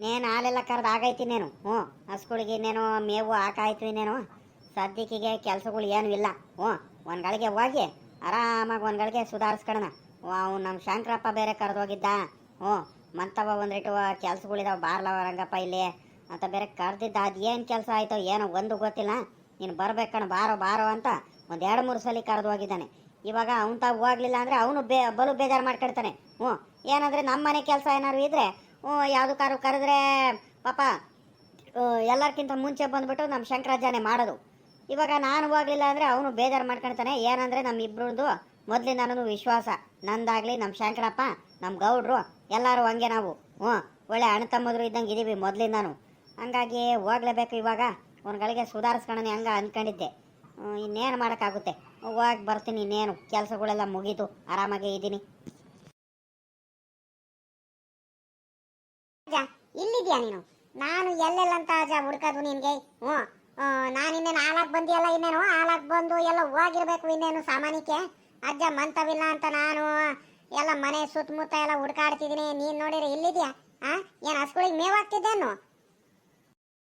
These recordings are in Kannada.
ನೇನು ಹಾಲೆಲ್ಲ ಕರೆದು ಆಗೈತಿ ನೀನು ಹ್ಞೂ, ಹಸ್ಗಳಿಗೆ ಇನ್ನೇನು, ಮೇವು ಹಾಕಾಯ್ತು ಇನ್ನೇನು? ಸದ್ಯಕ್ಕೆ ಕೆಲಸಗಳು ಏನೂ ಇಲ್ಲ. ಹ್ಞೂ ಒಂದು ಗಳಿಗೆ ಹೋಗಿ, ಆರಾಮಾಗಿ ಒಂದು ಗಳಿಗೆ ಸುಧಾರಿಸ್ಕೊಳಣ ಅವ್ನು ನಮ್ಮ ಶಂಕರಪ್ಪ ಬೇರೆ ಕರೆದೋಗಿದ್ದ. ಹ್ಞೂ ಮಂತವ ಒಂದಿಟ್ಟು ಕೆಲಸಗಳಿದಾವೆ, ಬಾರ್ಲವ ರಂಗಪ್ಪ ಇಲ್ಲಿ. ಅಂತ ಬೇರೆ ಕರೆದಿದ್ದ. ಅದು ಏನು ಕೆಲಸ ಆಯಿತೋ ಏನೋ ಒಂದು ಗೊತ್ತಿಲ್ಲ. ನೀನು ಬರ್ಬೇಕಣ್ಣ ಬಾರೋ ಬಾರೋ ಅಂತ ಒಂದು ಎರಡು ಮೂರು ಸಲ ಕರೆದು ಹೋಗಿದ್ದಾನೆ ಇವಾಗ ಅವ್ನು ತಾವು ಹೋಗ್ಲಿಲ್ಲ ಅಂದರೆ ಅವನು ಬೇ, ಬಲು ಬೇಜಾರು ಮಾಡ್ಕೊಳ್ತಾನೆ ಹ್ಞೂ, ಏನಂದರೆ ನಮ್ಮ ಮನೆ ಕೆಲಸ ಏನಾದ್ರು ಹ್ಞೂ ಯಾವುದು ಕಾರು ಕರೆದ್ರೆ, ಪಾಪ ಎಲ್ಲರಿಗಿಂತ ಮುಂಚೆ ಬಂದ್ಬಿಟ್ಟು ನಮ್ಮ ಶಂಕರಾಜನೇ ಮಾಡೋದು. ಇವಾಗ ನಾನು ಹೋಗಲಿಲ್ಲ ಅಂದರೆ ಅವನು ಬೇಜಾರು ಮಾಡ್ಕೊಳ್ತಾನೆ ಏನಂದರೆ ನಮ್ಮ ಇಬ್ಬರದ್ದು ಮೊದಲಿಂದನೂ ವಿಶ್ವಾಸ. ನಂದಾಗಲಿ ನಮ್ಮ ಶಂಕರಪ್ಪ ನಮ್ಮ ಗೌಡ್ರು, ಎಲ್ಲರೂ ಹಂಗೆ ನಾವು. ಹ್ಞೂ, ಒಳ್ಳೆ ಅಣ್ಣ ತಮ್ಮದ್ರು ಇದ್ದಂಗೆ ಇದ್ದೀವಿ ಮೊದಲಿಂದನೂ. ಹಂಗಾಗಿ ಹೋಗ್ಲೇಬೇಕು ಇವಾಗ. ಗಳಿಗೆ ಸುಧಾರಿಸ್ಕೊಳ್ಳೋಣ ಹಂಗೆ ಅಂದ್ಕೊಂಡಿದ್ದೆ ಇನ್ನೇನು ಮಾಡೋಕ್ಕಾಗುತ್ತೆ? ಹೋಗಿ ಬರ್ತೀನಿ ಇನ್ನೇನು. ಕೆಲಸಗಳೆಲ್ಲ ಮುಗೀತು. ಆರಾಮಾಗೇ ಇದ್ದೀನಿ ನೀನು? ನಾನು ಎಲ್ಲೆಲ್ಲಂತ ಅಜ್ಜ ಹುಡ್ಕೋದು ನಿನ್ಗೆ? ಹ್ಞೂ. ನಾನು ಇನ್ನೇನು ಹಾಲಾಕ್ ಬಂದಿಯಲ್ಲ ಇನ್ನೇನು? ಹಾಲಾಕ್ ಬಂದು ಎಲ್ಲ ಹೋಗಿರ್ಬೇಕು ಇನ್ನೇನು ಸಾಮಾನ್ಯಕ್ಕೆ? ಅಜ್ಜ ಮಂತವಿಲ್ಲ ಅಂತ ನಾನು ಎಲ್ಲ ಮನೆ ಸುತ್ತಮುತ್ತ ಎಲ್ಲ ಹುಡ್ಕಾಡ್ತಿದ್ದೀನಿ. ನೀನು ನೋಡಿದ್ರೆ ಇಲ್ಲಿದ್ಯಾ? ಆ ಏನು ಹಸ್ಗಳಿಗೆ ಮೇವಾಗ್ತಿದ್ದೇನು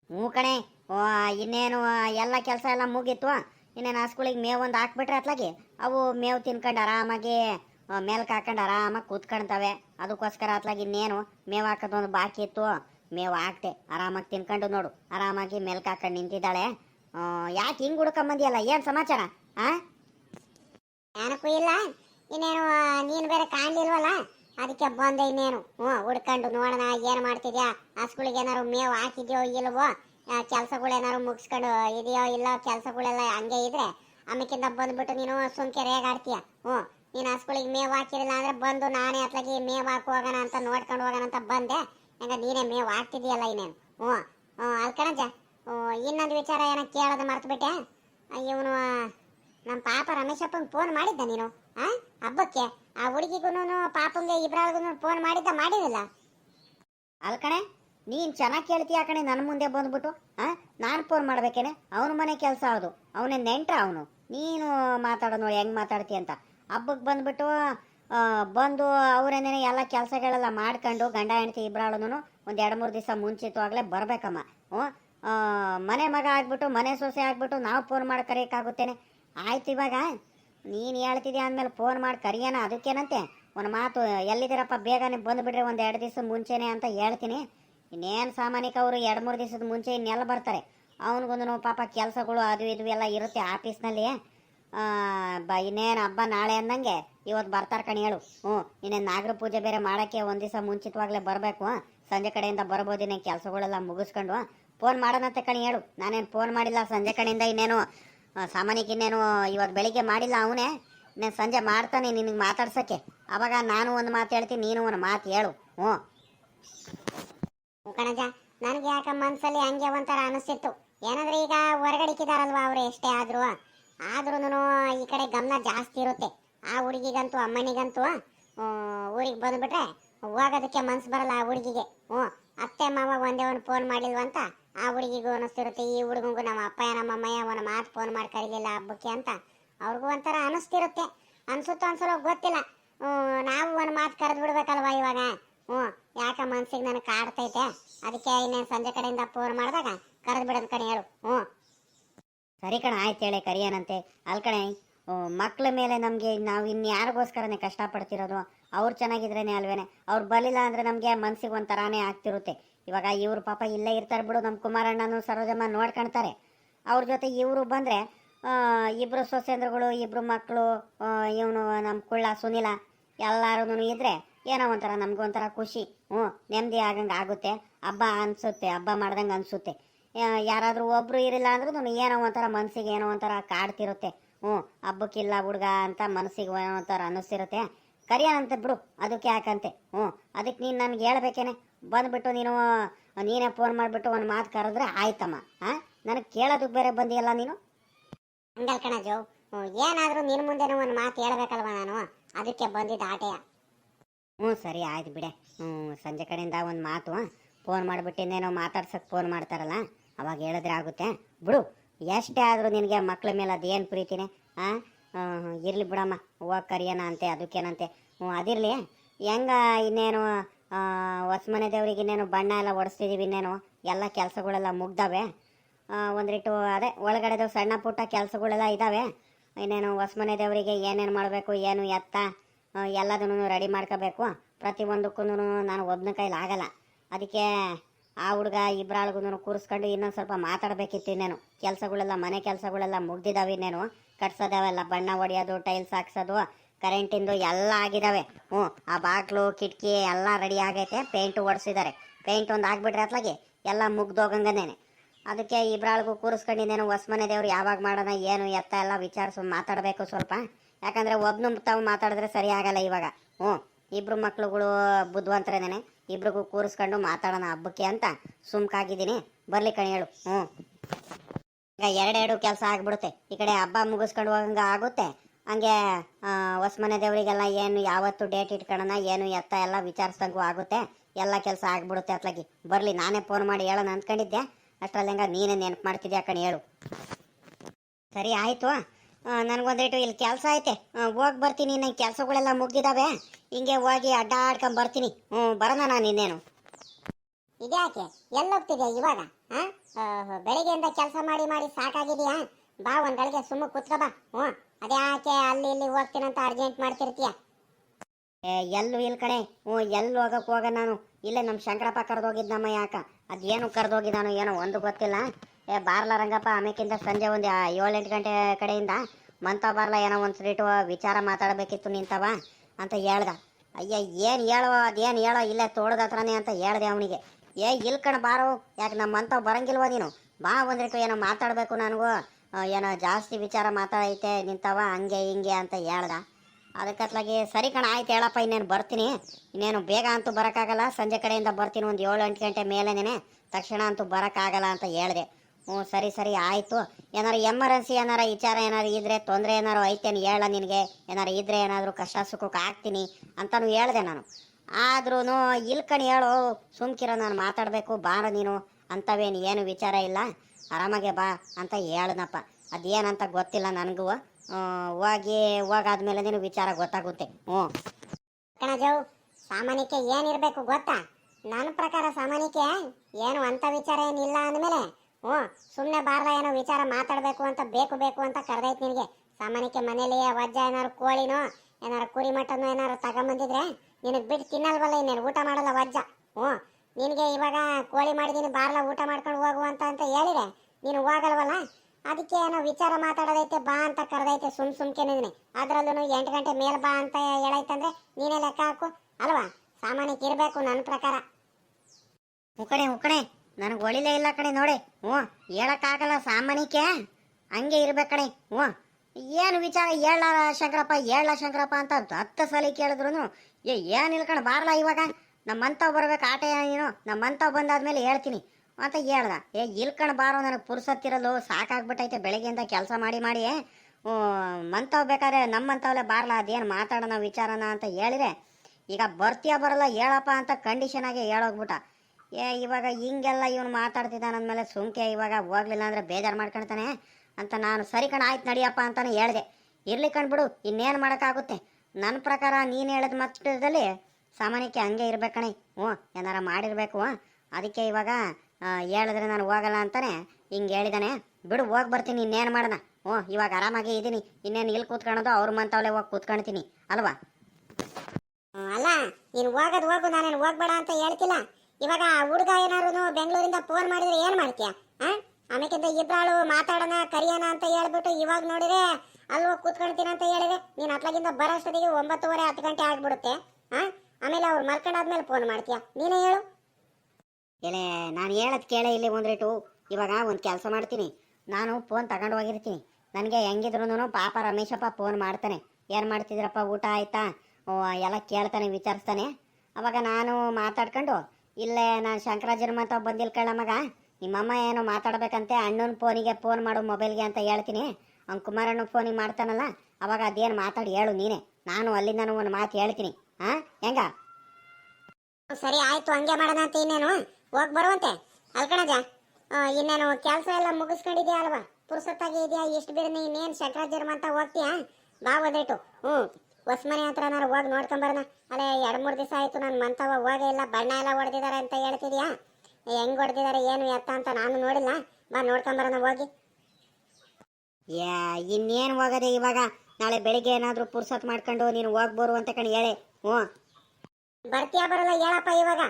ಹ್ಞೂ ಕಣೆ. ಓ, ಇನ್ನೇನು ಎಲ್ಲ ಕೆಲಸ ಎಲ್ಲ ಮುಗೀತು. ಇನ್ನೇನು ಹಸ್ಗಳಿಗೆ ಮೇವು ಒಂದು ಹಾಕ್ಬಿಟ್ರೆ ಅತ್ಲಾಗಿ? ಅವು ಮೇವು ತಿನ್ಕೊಂಡು ಆರಾಮಾಗಿ ಮೇಲ್ಕ್ ಹಾಕೊಂಡು ಆರಾಮಾಗಿ ಕೂತ್ಕೊಂತವೆ. ಅದಕ್ಕೋಸ್ಕರ ಅತ್ಲಾಗಿ ಇನ್ನೇನು ಮೇವು ಹಾಕೋದು ಒಂದು ಬಾಕಿ ಇತ್ತು ಮೇವು ಹಾಕ್ತೆ ಆರಾಮಾಗಿ ತಿನ್ಕೊಂಡು ನೋಡು. ಆರಾಮಾಗಿ ಮೆಲ್ಕ್ ಹಾಕೊಂಡು ನಿಂತಿದ್ದಾಳೆ ಯಾಕೆ ಹಿಂಗೆ ಹುಡ್ಕೊಂಬಂದಿಯಲ್ಲ? ಏನು ಸಮಾಚಾರ? ಆ? ಇಲ್ಲ. ಇನ್ನೇನು ನೀನು ನೀನ್ ಬೇರೆ ಕಾಣಲಿಲ್ವಲ್ಲ? ಅದಕ್ಕೆ ಬಂದೆ ಇನ್ನೇನು. ಹ್ಞೂ, ಹುಡ್ಕೊಂಡು ನೋಡೋಣ, ಏನು ಮಾಡ್ತಿದ್ಯಾ? ಹಸ್ಗಳಿಗೆ ಏನಾರು ಮೇವು ಹಾಕಿದ್ಯೋ ಇಲ್ವೋ? ಕೆಲಸಗಳೇನಾರು ಮುಗಿಸ್ಕೊಂಡು, ಇದೆಯೋ ಇಲ್ಲ ಕೆಲಸಗಳೆಲ್ಲ ಹಂಗೆ ಇದ್ರೆ ಆಮೇಕಿಂದ ಬಂದ್ಬಿಟ್ಟು ನೀನು ಸುಮ್ಕೆ ರೇಗಾಡ್ತೀಯ ಹ್ಞೂ, ನೀನು ಹಸ್ಗಳಿಗೆ ಮೇವು ಹಾಕಿರಲಿಲ್ಲ ಅಂದರೆ ಬಂದು ನಾನೇ ಅತ್ಲಾಗಿ ಮೇವು ಹಾಕಿ ಹೋಗೋಣ ಅಂತ ನೋಡ್ಕೊಂಡು ಹೋಗೋಣ ಅಂತ ಬಂದೆ. ಹಂಗ ನೀನೇ ಮೇವ್ ಹಾಕ್ತಿದ್ಯಲ್ಲ ಇನ್ನೇನು? ಹ್ಞೂ ಹ್ಞೂ ಓ ಇನ್ನೊಂದು ವಿಚಾರ ಏನೋ ಕೇಳೋದು ಮರ್ತುಬಿಟ್ಟೆ. ಇವನು ನಮ್ಮ ಪಾಪ ರಮೇಶಪ್ಪಂಗೆ ಫೋನ್ ಮಾಡಿದ್ದ ನೀನು? ಆ, ಹಬ್ಬಕ್ಕೆ? ಆ ಹುಡುಗಿಗೂ ಪಾಪಂಗೆ ಇಬ್ರಾಳ್ಗೂ ಫೋನ್ ಮಾಡಿದ್ದ ಮಾಡಿದಿಲ್ಲ ಅಲ್ಕಣೆ ನೀನು ಚೆನ್ನಾಗಿ ಕೇಳ್ತೀಯ ಕಣೆ ನನ್ನ ಮುಂದೆ ಬಂದ್ಬಿಟ್ಟು? ಹಾಂ ನಾನು ಫೋನ್ ಮಾಡ್ಬೇಕೇನೆ? ಅವನ ಮನೆ ಕೆಲಸ ಅದು. ಅವನೇ ನೆಂಟ್ರ ಅವನು. ನೀನು ಮಾತಾಡೋ ನೋಡಿ, ಹೆಂಗೆ ಮಾತಾಡ್ತೀಯ ಅಂತ. ಹಬ್ಬಕ್ಕೆ ಬಂದ್ಬಿಟ್ಟು ಬಂದು ಅವರೇನೇನೆ ಎಲ್ಲ ಕೆಲಸಗಳೆಲ್ಲ ಮಾಡ್ಕೊಂಡು ಗಂಡ, ಹೆಂಡತಿ ಇಬ್ಬರಾಳನು ಒಂದು ಎರಡು ಮೂರು ದಿವಸ ಮುಂಚಿತವಾಗಲೇ ಬರಬೇಕಮ್ಮ. ಹ್ಞೂ ಮನೆ ಮಗ ಆಗ್ಬಿಟ್ಟು, ಮನೆ ಸೊಸೆ ಆಗ್ಬಿಟ್ಟು ನಾವು ಫೋನ್ ಮಾಡಿ ಕರೆಯೋಕ್ಕಾಗುತ್ತೇನೆ. ಆಯ್ತು ಇವಾಗ, ನೀನು ಹೇಳ್ತಿದ್ಯಾ ಅಂದಮೇಲೆ ಫೋನ್ ಮಾಡಿ ಕರಿಯೋಣ, ಅದಕ್ಕೇನಂತೆ? ಒಂದು ಮಾತು, ಎಲ್ಲಿದ್ದೀರಪ್ಪ, ಬೇಗನೆ ಬಂದುಬಿಡ್ರಿ ಒಂದು ಎರಡು ದಿವಸ ಮುಂಚೆನೆ ಅಂತ ಹೇಳ್ತೀನಿ. ಇನ್ನೇನು ಸಾಮಾನ್ಯಕ್ಕೆ ಅವರು ಎರಡು ಮೂರು ದಿವಸದ ಮುಂಚೆ ಇನ್ನೆಲ್ಲ ಬರ್ತಾರೆ. ಅವನಿಗೊಂದು ಪಾಪ ಕೆಲಸಗಳು ಅದು ಇದು ಎಲ್ಲ ಇರುತ್ತೆ ಆಫೀಸ್ನಲ್ಲಿ. ಬ, ಇನ್ನೇನು ಹಬ್ಬ ನಾಳೆ ಅಂದಂಗೆ ಇವತ್ತು ಬರ್ತಾರೆ ಕಣಿ ಹೇಳು. ಹ್ಞೂ ಇನ್ನೇನು ನಾಗರ ಪೂಜೆ ಬೇರೆ ಮಾಡೋಕ್ಕೆ ಒಂದು ದಿವಸ ಮುಂಚಿತವಾಗಲೇ ಬರಬೇಕು ಸಂಜೆ ಕಡೆಯಿಂದ ಬರ್ಬೋದು, ಇನ್ನೇನು ಕೆಲಸಗಳೆಲ್ಲ ಮುಗಿಸ್ಕೊಂಡು ಫೋನ್ ಮಾಡೋಣಂತೆ ಕಣಿ ಹೇಳು. ನಾನೇನು ಫೋನ್ ಮಾಡಿಲ್ಲ, ಸಂಜೆ ಕಡೆಯಿಂದ ಇನ್ನೇನು ಸಾಮಾನ್ಯಕ್ಕೆ ಇನ್ನೇನು ಇವತ್ತು ಬೆಳಿಗ್ಗೆ ಮಾಡಿಲ್ಲ ಅವನೇ. ಇನ್ನೇನು ಸಂಜೆ ಮಾಡ್ತಾನೆ ನಿನಗೆ ಮಾತಾಡ್ಸೋಕ್ಕೆ. ಅವಾಗ ನಾನು ಒಂದು ಮಾತು ಹೇಳ್ತೀನಿ ನೀನು ಒಂದು ಮಾತು ಹೇಳು, ಹ್ಞೂ. ಕಣಜ, ನನಗೆ ಯಾಕ ಮನಸ್ಸಲ್ಲಿ ಹಂಗೆ ಒಂಥರ ಅನಿಸ್ತಿತ್ತು. ಏನಂದ್ರೆ ಈಗ ಹೊರಗಡಿಕಿದಾರಲ್ವ ಅವರು ಎಷ್ಟೇ ಆದ್ರೂ ಆದ್ರೂ ಈ ಕಡೆ ಗಮನ ಜಾಸ್ತಿ ಇರುತ್ತೆ. ಆ ಹುಡುಗಿಗಂತೂ, ಅಮ್ಮನಿಗಂತೂ ಊರಿಗೆ ಬಂದ್ಬಿಟ್ರೆ ಹೋಗೋದಕ್ಕೆ ಮನ್ಸು ಬರಲ್ಲ ಆ ಹುಡುಗಿಗೆ. ಹ್ಞೂ ಅತ್ತೆ, ಮಾವ ಒಂದೇ ಒಂದು ಫೋನ್ ಮಾಡಿಲ್ವಂತ ಆ ಹುಡುಗಿಗೂ ಅನಿಸ್ತಿರುತ್ತೆ, ಈ ಹುಡುಗಂಗೂ ನಮ್ಮ ಅಪ್ಪಯ್ಯ ನಮ್ಮ ಅಮ್ಮಯ್ಯ ಒಂದು ಮಾತು ಫೋನ್ ಮಾಡಿ ಕರೀಲಿಲ್ಲ ಹಬ್ಬಕ್ಕೆ ಅಂತ ಅವ್ರಿಗೂ ಒಂಥರ ಅನಿಸ್ತಿರುತ್ತೆ. ಅನಿಸುತ್ತೋ ಅನ್ಸಲೋ ಗೊತ್ತಿಲ್ಲ. ಹ್ಞೂ ನಾವು ಒಂದು ಮಾತು ಕರೆದು ಬಿಡ್ಬೇಕಲ್ವ ಇವಾಗ? ಹ್ಞೂ ಯಾಕೆ ಮನ್ಸಿಗೆ ನನಗೆ ಕಾಡ್ತೈತೆ? ಅದಕ್ಕೆ ಇನ್ನೇನು ಸಂಜೆ ಕಡೆಯಿಂದ ಫೋನ್ ಮಾಡಿದಾಗ ಕರೆದು ಬಿಡೋದು ಕಣೆ ಹೇಳು ಹ್ಞೂ ಸರಿ ಕಣ, ಆಯ್ತು ಹೇಳಿ ಕರಿಯಾನಂತೆ. ಅಲ್ ಕಣೆ ಮಕ್ಳ ಮೇಲೆ ನಮಗೆ ನಾವು ಇನ್ಯಾರಿಗೋಸ್ಕರನೇ ಕಷ್ಟಪಡ್ತಿರೋದು? ಅವ್ರು ಚೆನ್ನಾಗಿದ್ರೇ ಅಲ್ವೇನೆ? ಅವ್ರು ಬರಲಿಲ್ಲ ಅಂದರೆ ನಮಗೆ ಮನ್ಸಿಗೆ ಒಂಥರಾನೇ ಆಗ್ತಿರುತ್ತೆ. ಇವಾಗ ಇವ್ರು ಪಾಪ ಇಲ್ಲೇ ಇರ್ತಾರೆ ಬಿಡು ನಮ್ಮ ಕುಮಾರಣ್ಣನು ಸರೋಜಮ್ಮ ನೋಡ್ಕೊಳ್ತಾರೆ ಅವ್ರ ಜೊತೆ ಇವರು ಬಂದರೆ ಇಬ್ಬರು ಸೊಸೇಂದ್ರಗಳು ಇಬ್ಬರು ಮಕ್ಕಳು ಇವನು ನಮ್ಮ ಕುಳ್ಳ ಸುನಿಲ ಎಲ್ಲರೂ ಇದ್ದರೆ ಏನೋ ಒಂಥರ ನಮ್ಗೊಂಥರ ಖುಷಿ. ಹ್ಞೂ ನೆಮ್ಮದಿ ಆಗಂಗೆ ಆಗುತ್ತೆ. ಹಬ್ಬ ಅನಿಸುತ್ತೆ, ಹಬ್ಬ ಮಾಡ್ದಂಗೆ ಅನಿಸುತ್ತೆ. ಯಾರಾದರೂ ಒಬ್ಬರು ಇರಲಿಲ್ಲ ಅಂದ್ರೂ ಏನೋ ಒಂಥರ ಮನಸ್ಸಿಗೆ ಏನೋ ಒಂಥರ ಕಾಡ್ತಿರುತ್ತೆ. ಹ್ಞೂ, ಹಬ್ಬಕ್ಕಿಲ್ಲ ಹುಡುಗ ಅಂತ ಮನಸ್ಸಿಗೆ ಏನೋ ಒಂಥರ ಅನ್ನಿಸ್ತಿರುತ್ತೆ. ಕರಿಯೋಣಂತೆ ಬಿಡು, ಅದಕ್ಕೆ ಯಾಕಂತೆ? ಹ್ಞೂ, ಅದಕ್ಕೆ ನೀನು ನನಗೆ ಹೇಳ್ಬೇಕೇನೆ. ಬಂದುಬಿಟ್ಟು ನೀನು, ನೀನೇ ಫೋನ್ ಮಾಡಿಬಿಟ್ಟು ಒಂದು ಮಾತು ಕರೆದ್ರೆ ಆಯ್ತಮ್ಮ. ಹಾಂ ನನಗೆ ಕೇಳೋದಕ್ಕೆ ಬೇರೆ ಬಂದಿಯಲ್ಲ ನೀನು? ಹಂಗಲ್ ಕಣ ಜೋ ಏನಾದರೂ ನಿನ್ನ ಮುಂದೆನೂ ಒಂದು ಮಾತು ಹೇಳ್ಬೇಕಲ್ವ ನಾನು? ಅದಕ್ಕೆ ಬಂದಿದ್ದ ಆಟೆಯ. ಹ್ಞೂ, ಸರಿ, ಆಯ್ತು ಬಿಡೆ. ಹ್ಞೂ, ಸಂಜೆ ಕಡೆಯಿಂದ ಒಂದು ಮಾತು. ಫೋನ್ ಮಾಡಿಬಿಟ್ಟು ಇನ್ನೇನೋ ಮಾತಾಡ್ಸಕ್ಕೆ ಫೋನ್ ಮಾಡ್ತಾರಲ್ಲ? ಅವಾಗ ಹೇಳಿದ್ರೆ ಆಗುತ್ತೆ. ಬಿಡು, ಎಷ್ಟೇ ಆದರೂ ನಿನಗೆ ಮಕ್ಳ ಮೇಲೆ ಅದೇನು ಪ್ರೀತಿನೇ ಹಾಂ ಇರಲಿ ಬಿಡಮ್ಮ ಹೋಗಿ ಕರಿಯೋಣ ಅಂತೆ ಅದಕ್ಕೇನಂತೆ ಹ್ಞೂ, ಅದಿರಲಿ. ಹೆಂಗ ಇನ್ನೇನು ಹೊಸ್ಮನೆ ದೇವ್ರಿಗೆ ಇನ್ನೇನು ಬಣ್ಣ ಎಲ್ಲ ಒಡಿಸ್ತಿದ್ದೀವಿ ಇನ್ನೇನು? ಎಲ್ಲ ಕೆಲಸಗಳೆಲ್ಲ ಮುಗ್ದಾವೆ. ಒಂದಿಟ್ಟು ಅದೇ ಒಳಗಡೆದು ಸಣ್ಣ ಪುಟ್ಟ ಕೆಲಸಗಳೆಲ್ಲ ಇದ್ದಾವೆ ಇನ್ನೇನು ಹೊಸ್ಮನೆ ದೇವರಿಗೆ ಏನೇನು ಮಾಡಬೇಕು, ಏನು ಎತ್ತ ಎಲ್ಲದನ್ನು ರೆಡಿ ಮಾಡ್ಕೋಬೇಕು. ಪ್ರತಿಯೊಂದಕ್ಕೂ ನಾನು ಒಬ್ಬನ ಕೈಲಿ ಆಗಲ್ಲ. ಅದಕ್ಕೆ ಆ ಹುಡುಗ ಇಬ್ಬರಾಳ್ಗೂ ಕೂರಿಸ್ಕೊಂಡು ಇನ್ನೊಂದು ಸ್ವಲ್ಪ ಮಾತಾಡಬೇಕಿತ್ತು ಇನ್ನೇನು. ಕೆಲಸಗಳೆಲ್ಲ, ಮನೆ ಕೆಲಸಗಳೆಲ್ಲ ಮುಗ್ದಿದಾವೆ ಇನ್ನೇನು. ಕಟ್ಸೋದಾವೆಲ್ಲ ಬಣ್ಣ ಹೊಡೆಯೋದು, ಟೈಲ್ಸ್ ಹಾಕ್ಸೋದು, ಕರೆಂಟಿಂದು ಎಲ್ಲ ಆಗಿದಾವೆ. ಹ್ಞೂ, ಆ ಬಾಗ್ಲು, ಕಿಟಕಿ ಎಲ್ಲ ರೆಡಿ ಆಗೈತೆ, ಪೇಂಟ್ ಹೊಡೆಸಿದ್ದಾರೆ ಪೇಂಟ್ ಒಂದು ಆಗ್ಬಿಟ್ರೆ ಅತ್ಲಾಗೆ ಎಲ್ಲ ಮುಗ್ದೋಗಂಗನೇನೆ. ಅದಕ್ಕೆ ಇಬ್ರಾಳ್ಗೂ ಕೂರಿಸ್ಕೊಂಡಿದ್ದೇನು ಹೊಸ್ಮನೆ ದೇವ್ರು ಯಾವಾಗ ಮಾಡೋಣ, ಏನು ಎತ್ತ ಎಲ್ಲ ವಿಚಾರಿಸು, ಮಾತಾಡಬೇಕು ಸ್ವಲ್ಪ. ಯಾಕಂದರೆ ಒಬ್ಬನು ತಾವು ಮಾತಾಡಿದ್ರೆ ಸರಿ ಇವಾಗ. ಹ್ಞೂ ಇಬ್ಬರು ಮಕ್ಳುಗಳು ಬುದ್ಧಿವಂತರೇನೆ ಇಬ್ರಿಗೂ ಕೂರಿಸ್ಕೊಂಡು ಮಾತಾಡೋಣ ಹಬ್ಬಕ್ಕೆ ಅಂತ ಸುಮ್ಕಾಗಿದ್ದೀನಿ. ಬರ್ಲಿ ಕಣಿ ಹೇಳು. ಹ್ಞೂ. ಈಗ ಎರಡೆರಡು ಕೆಲಸ ಆಗ್ಬಿಡುತ್ತೆ. ಈ ಕಡೆ ಹಬ್ಬ ಮುಗಿಸ್ಕೊಂಡು ಹೋಗಂಗ ಆಗುತ್ತೆ. ಹಂಗೆ ಹೊಸ್ಮನೆ ದೇವರಿಗೆಲ್ಲ ಏನು ಯಾವತ್ತು ಡೇಟ್ ಇಟ್ಕೊಳ್ಳೋಣ ಏನು ಎತ್ತ ಎಲ್ಲ ವಿಚಾರಿಸ್ದಂಗೂ ಆಗುತ್ತೆ. ಎಲ್ಲ ಕೆಲಸ ಆಗ್ಬಿಡುತ್ತೆ ಅತ್ಲಾಗಿ. ಬರಲಿ, ನಾನೇ ಫೋನ್ ಮಾಡಿ ಹೇಳೋಣ ಅಂದ್ಕೊಂಡಿದ್ದೆ. ಅಷ್ಟರಲ್ಲಿ ಹಂಗ ನೀನೇ ನೆನಪು ಮಾಡ್ತಿದ್ಯಾ ಕಣಿ ಹೇಳು. ಸರಿ, ಆಯಿತು. ನನಗೊಂದಿಟ್ಟು ಇಲ್ಲಿ ಕೆಲಸ ಐತೆ. ಹೋಗಿ ಬರ್ತೀನಿ ನನ್ನ ಕೆಲಸಗಳೆಲ್ಲ ಮುಗ್ದಿದ್ದಾವೆ ಹಿಂಗೆ ಹೋಗಿ ಅಡ್ಡಾಡ್ಕೊಂಡ್ ಬರ್ತೀನಿ. ಹ್ಞೂ ಬರೋಣ ನಾನು ಇನ್ನೇನು. ಇದ್ಯಾಕೆ? ಎಲ್ಲೋಗ್ತಿದ್ಯಾ ಇವಾಗ? ಹಾಂ ಬೆಳಿಗ್ಗೆಯಿಂದ ಕೆಲಸ ಮಾಡಿ ಮಾಡಿ ಸಾಕಾಗಿದೆಯಾ? ಬಾ, ಒಂದು ಗಳಿಗೆ ಸುಮ್ಮ ಕುತ್ಕೋ ಹ್ಞೂ ಅದೇ ಅದ್ಯಾಕೆ ಅಲ್ಲಿ ಇಲ್ಲಿ ಹೋಗ್ತೀನಂತ ಅರ್ಜೆಂಟ್ ಮಾಡ್ತಿರ್ತೀಯ? ಎಲ್ಲೂ ಇಲ್ಲಿ ಕಣೆ. ಹ್ಞೂ ಎಲ್ಲಿ ಹೋಗಕ್ಕೆ ಹೋಗ ನಾನು. ಇಲ್ಲೇ ನಮ್ಮ ಶಂಕರಪ್ಪ ಕರೆದೋಗಿದ್ದಮ್ಮ ಯಾಕ? ಅದೇನು ಕರೆದೋಗಿದ್ದಾನೋ ಏನೋ ಒಂದು ಗೊತ್ತಿಲ್ಲ. ಏ, ಬಾರ್ಲ ರಂಗಪ್ಪ ಆಮೇಕಿಂದ ಸಂಜೆ ಒಂದು ಏಳೆಂಟು ಗಂಟೆ ಕಡೆಯಿಂದ ಮಂತ ಬಾರ್ಲ ಏನೋ ಒಂದು ಸ್ವೀಟು ವಿಚಾರ ಮಾತಾಡಬೇಕಿತ್ತು ನಿಂತವ ಅಂತ ಹೇಳ್ದ. ಅಯ್ಯ, ಏನು ಹೇಳೋ ಅದೇನು ಹೇಳೋ, ಇಲ್ಲೇ ತೋಟದ ಹತ್ರನೇ ಅಂತ ಹೇಳ್ದೆ ಅವನಿಗೆ. ಏ, ಇಲ್ ಕಣ ಬಾರೋ, ಯಾಕೆ ನಮ್ಮ ಮಂತ ಬರಂಗಿಲ್ವ ನೀನು? ಬಾ ಒಂದ್ರಿಟ್ಟು ಏನೋ ಮಾತಾಡಬೇಕು ನನಗೂ. ಏನೋ ಜಾಸ್ತಿ ವಿಚಾರ ಮಾತಾಡೈತೆ ನಿಂತವ, ಹಂಗೆ ಹಿಂಗೆ ಅಂತ ಹೇಳ್ದ. ಅದಕ್ಕತ್ಲಾಗಿ, ಸರಿ ಕಣ, ಆಯ್ತು ಹೇಳಪ್ಪ, ಇನ್ನೇನು ಬರ್ತೀನಿ. ಇನ್ನೇನು ಬೇಗ ಅಂತೂ ಬರೋಕ್ಕಾಗಲ್ಲ. ಸಂಜೆ ಕಡೆಯಿಂದ ಬರ್ತೀನಿ ಒಂದು ಏಳು ಎಂಟು ಗಂಟೆ ಮೇಲೇನೇ ತಕ್ಷಣ ಅಂತೂ ಬರೋಕ್ಕಾಗಲ್ಲ ಅಂತ ಹೇಳಿದೆ. ಹ್ಞೂ, ಸರಿ ಸರಿ, ಆಯಿತು. ಏನಾರು ಎಮರ್ಜೆನ್ಸಿ ಏನಾರ ವಿಚಾರ ಏನಾರು ಇದ್ರೆ, ತೊಂದರೆ ಏನಾರು ಐತೇನು ಹೇಳ ನಿನಗೆ, ಏನಾರು ಇದ್ರೆ ಏನಾದರೂ ಕಷ್ಟ ಸುಖಕ್ಕೆ ಆಗ್ತೀನಿ ಅಂತಲೂ ಹೇಳ್ದೆ ನಾನು. ಆದ್ರೂ ಇಲ್ಕಣಿ ಹೇಳು, ಸುಮ್ಕಿರೋ ನಾನು ಮಾತಾಡಬೇಕು, ಬಾರ ನೀನು ಅಂಥವೇನು ಏನು ವಿಚಾರ ಇಲ್ಲ, ಆರಾಮಾಗೆ ಬಾ ಅಂತ ಹೇಳ್ದಪ್ಪ ಅದೇನಂತ ಗೊತ್ತಿಲ್ಲ ನನಗೂ. ಹೋಗಿ, ಹೋಗಾದ್ಮೇಲೆ ನೀನು ವಿಚಾರ ಗೊತ್ತಾಗುತ್ತೆ. ಹ್ಞೂ. ಕಣಜವು, ಸಾಮಾನ್ಯಕ್ಕೆ ಏನಿರಬೇಕು ಗೊತ್ತಾ? ನನ್ನ ಪ್ರಕಾರ ಸಾಮಾನ್ಯಕ್ಕೆ ಏನು ಅಂಥ ವಿಚಾರ ಏನಿಲ್ಲ ಅಂದಮೇಲೆ ಹ್ಞೂ ಸುಮ್ಮನೆ ಬಾರ್ದ ಏನೋ ವಿಚಾರ ಮಾತಾಡಬೇಕು ಅಂತ ಬೇಕು ಬೇಕು ಅಂತ ಕರೆದೈತೆ ನಿನಗೆ. ಸಾಮಾನ್ಯಕ್ಕೆ ಮನೇಲಿ ವಜ್ಜ ಏನಾರು ಕೋಳಿನೋ, ಏನಾರು ಕುರಿ ಮಟನ್ನು ಏನಾರು ತಗೊಂಬಂದಿದ್ರೆ ನಿನಗೆ ಬಿಟ್ಟು ತಿನ್ನಲ್ವಲ್ಲ ಇನ್ನೇನು? ಊಟ ಮಾಡಲ್ಲ ವಜ್ಜ. ಹ್ಞೂ, ನಿನಗೆ ಇವಾಗ ಕೋಳಿ ಮಾಡಿದ್ದೀನಿ ಬಾರ್ಲ ಊಟ ಮಾಡ್ಕೊಂಡು ಹೋಗು ಅಂತ ಅಂತ ಹೇಳಿದೆ. ನೀನು ಹೋಗಲ್ವಲ್ಲ? ಅದಕ್ಕೆ ಏನೋ ವಿಚಾರ ಮಾತಾಡೋದೈತೆ, ಬಾ ಅಂತ ಕರೆದೈತೆ ಸುಮ್ ಸುಮ್ಕೆನಿದ್ದೀನಿ ಅದರಲ್ಲೂ ಎಂಟು ಗಂಟೆ ಮೇಲೆ ಬಾ ಅಂತ ಹೇಳೈತಂದ್ರೆ ನೀನೇ ಲೆಕ್ಕ ಹಾಕು. ಅಲ್ವಾ? ಸಾಮಾನ್ಯಕ್ಕೆ ಇರಬೇಕು ನನ್ನ ಪ್ರಕಾರ. ಉಕಡೆ ಕಣೆ ನನಗೆ ಒಳಿಲೇ ಇಲ್ಲ ಕಣೆ, ನೋಡಿ. ಹ್ಞೂ, ಹೇಳಕ್ಕಾಗಲ್ಲ ಸಾಮಾನ್ಯಕ್ಕೆ. ಹಂಗೆ ಇರ್ಬೇಕು ಕಣೆ, ಹ್ಞೂ. ಏನು ವಿಚಾರ, ಹೇಳ ಶಂಕರಪ್ಪ ಹೇಳ ಶಂಕರಪ್ಪ ಅಂತ ಹತ್ತು ಸಲ ಕೇಳಿದ್ರು ಏ, ಏನಿಲ್ಲ ಕಣ ಬಾರಲ್ಲ ಇವಾಗ. ನಮ್ಮಂತವ್ ಬರ್ಬೇಕು ಆಟ ನೀನು ನಮ್ಮಂತವ್ ಬಂದಾದ್ಮೇಲೆ ಹೇಳ್ತೀನಿ ಅಂತ ಹೇಳ್ದ. ಏ ಇಲ್ಕಣ್ ಬಾರೋ, ನನಗೆ ಪುರ್ಸತ್ತಿರಲು ಸಾಕಾಗ್ಬಿಟ್ಟೈತೆ ಬೆಳಗ್ಗೆಯಿಂದ ಕೆಲಸ ಮಾಡಿ ಮಾಡಿ. ಮಂತವ್ ಬೇಕಾದ್ರೆ ನಮ್ಮಂತವ್ಲೆ ಬಾರಲ್ಲ ಅದೇನು ಮಾತಾಡೋಣ, ವಿಚಾರನ ಅಂತ ಹೇಳಿದೆ ಈಗ ಬರ್ತೀಯ ಬರಲ್ಲ, ಹೇಳಪ್ಪ ಅಂತ ಕಂಡೀಷನಾಗೆ ಹೇಳೋಗ್ಬಿಟ್ಟ. ಏ, ಇವಾಗ ಹಿಂಗೆಲ್ಲ ಇವನು ಮಾತಾಡ್ತಿದ್ದಾನ ಅಂದಮೇಲೆ ಸುಮ್ಕೆ, ಇವಾಗ ಹೋಗ್ಲಿಲ್ಲ ಅಂದ್ರೆ ಬೇಜಾರು ಮಾಡ್ಕೊಳ್ತಾನೆ ಅಂತ ನಾನು ಸರಿ ಕಣ, ಆಯ್ತು ನಡಿಯಪ್ಪ ಅಂತಾನೆ ಹೇಳಿದೆ. ಇರಲಿ ಕಣ್ಬಿಡು ಇನ್ನೇನು ಮಾಡೋಕ್ಕಾಗುತ್ತೆ? ನನ್ನ ಪ್ರಕಾರ ನೀನು ಹೇಳಿದ ಮಟ್ಟದಲ್ಲಿ ಸಾಮಾನ್ಯಕ್ಕೆ ಹಂಗೆ ಇರ್ಬೇಕಣೆ ಹ್ಞೂ, ಏನಾರ ಮಾಡಿರ್ಬೇಕು ಅದಕ್ಕೆ ಇವಾಗ ಹೇಳಿದ್ರೆ ನಾನು ಹೋಗಲ್ಲ ಅಂತಾನೆ ಹಿಂಗೆ ಹೇಳಿದಾನೆ. ಬಿಡು, ಹೋಗಿ ಬರ್ತೀನಿ, ಇನ್ನೇನು ಮಾಡೋಣ. ಹ್ಞೂ, ಇವಾಗ ಆರಾಮಾಗಿ ಇದ್ದೀನಿ ಇನ್ನೇನು ಇಲ್ಲಿ ಕೂತ್ಕೊಳ್ಳೋದು, ಅವ್ರ ಮಂತವಲೇ ಹೋಗಿ ಕೂತ್ಕೊಳ್ತೀನಿ ಅಲ್ವಾ? ಅಲ್ಲ, ನೀನು ಹೋಗೋದು ಹೋಗು, ನಾನೇನು ಹೋಗ್ಬೇಡ ಅಂತ ಹೇಳ್ತಿಲ್ಲ. ಇವಾಗ ಹುಡುಗ ಏನಾರು ಬೆಂಗಳೂರಿಂದ ಫೋನ್ ಮಾಡಿದ್ರೆ ಏನು ಮಾಡ್ತೀಯ? ಆ? ಆಮೇಕಿಂತ ಇಬ್ಬರಾಳು ಮಾತಾಡೋಣ, ಕರಿಯೋಣ ಅಂತ ಹೇಳ್ಬಿಟ್ಟು ಇವಾಗ ನೋಡಿದ್ರೆ ಅಲ್ಲಿ ಹೋಗಿ ಕೂತ್ಕೊಳ್ತೀನಿ ಅಂತ ಹೇಳಿದೆ ನೀನು ಅತ್ಲಾಗಿಂದ ಬರೋಷ್ಟೊತ್ತಿಗೆ ಒಂಬತ್ತುವರೆ, ಹತ್ತು ಗಂಟೆ ಆಗ್ಬಿಡುತ್ತೆ. ಹಾಂ ಆಮೇಲೆ ಅವ್ರು ಮಲ್ಕೊಂಡಾದ್ಮೇಲೆ ಫೋನ್ ಮಾಡ್ತೀಯ? ನೀನೇ ಹೇಳು. ಎಲೆ, ನಾನು ಹೇಳೋದು ಕೇಳೇ ಇಲ್ಲಿ ಒಂದ್ರಿಟ್ಟು ಇವಾಗ ಒಂದು ಕೆಲಸ ಮಾಡ್ತೀನಿ. ನಾನು ಫೋನ್ ತಗೊಂಡು ಹೋಗಿರ್ತೀನಿ. ನನಗೆ ಹೆಂಗಿದ್ರು ಪಾಪ ರಮೇಶಪ್ಪ ಫೋನ್ ಮಾಡ್ತಾನೆ. ಏನು ಮಾಡ್ತಿದ್ರಪ್ಪ ಊಟ ಆಯ್ತಾ? ಎಲ್ಲ ಕೇಳ್ತಾನೆ, ವಿಚಾರಿಸ್ತಾನೆ. ಅವಾಗ ನಾನು ಮಾತಾಡ್ಕೊಂಡು ಇಲ್ಲೇ ನಾನು ಶಂಕರಾಜನ ಮಾತ ಬಂದಿಲ್ಲ ಕಳ್ಳ ಮಗ. ನಿಮ್ಮಮ್ಮ ಏನೋ ಮಾತಾಡ್ಬೇಕಂತೆ, ಅಣ್ಣನ ಫೋನಿಗೆ ಫೋನ್ ಮಾಡು ಮೊಬೈಲ್ಗೆ ಅಂತ ಹೇಳ್ತೀನಿ. ಅವ್ನು ಕುಮಾರಣ್ಣ ಫೋನಿಗೆ ಮಾಡ್ತಾನಲ್ಲ, ಅವಾಗ ಅದೇನು ಮಾತಾಡಿ ಹೇಳು ನೀನೆ. ನಾನು ಅಲ್ಲಿಂದ ಒಂದು ಮಾತು ಹೇಳ್ತೀನಿ. ಹಾಂ ಹೆಂಗ? ಸರಿ, ಆಯ್ತು, ಹಂಗೆ ಮಾಡೋಣ ಅಂತ ಇನ್ನೇನು. ಹೋಗಿ ಬರುವಂತೆ. ಅಲ್ಕಣಜ ಇನ್ನೇನು ಕೆಲಸ ಎಲ್ಲ ಮುಗಿಸ್ಕೊಂಡಿದ್ಯಾ ಅಲ್ವಾ? ಪುರ್ಸೊತ್ತಾಗಿ ಇದೆಯಾ? ಎಷ್ಟು ಬೇರೆ ಇನ್ನೇನು ಶಂಕರಾಚಾರ್ಯ ಅಂತ ಹೋಗ್ತೀಯಾ? ಬಾ ಬಂದಿಟ್ಟು ಹ್ಞೂ ಹೊಸ್ಮನೆ ಹತ್ರ ನಾನು ಹೋಗಿ ನೋಡ್ಕೊಂಬರೋಣ. ಅಲ್ಲೇ ಎರಡು ಮೂರು ದಿವಸ ಆಯ್ತು ನಾನು ಮಂತವ ಹೋಗೇ ಇಲ್ಲ ಬಣ್ಣ ಎಲ್ಲ ಹೊಡೆದಿದ್ದಾರೆ ಅಂತ ಹೇಳ್ತಿದ್ಯಾ? ಹೆಂಗ್ ಹೊಡೆದಿದ್ದಾರೆ ಏನು ಎತ್ತ ಅಂತ ನಾನು ನೋಡಿಲ್ಲ. ಬಾ ನೋಡ್ಕೊಂಬರೋಣ ಹೋಗಿ. ಯಾ ಇನ್ನೇನು ಹೋಗದೆ ಇವಾಗ? ನಾಳೆ ಬೆಳಿಗ್ಗೆ ಏನಾದರೂ ಪುರ್ಸತ್ ಮಾಡ್ಕೊಂಡು ನೀನು ಹೋಗ್ಬೋರು ಅಂತ ಕಣ್ ಹೇಳಿ. ಹ್ಞೂ. ಬರ್ತೀಯಾ ಬರಲ್ಲ ಹೇಳಪ್ಪ ಇವಾಗ.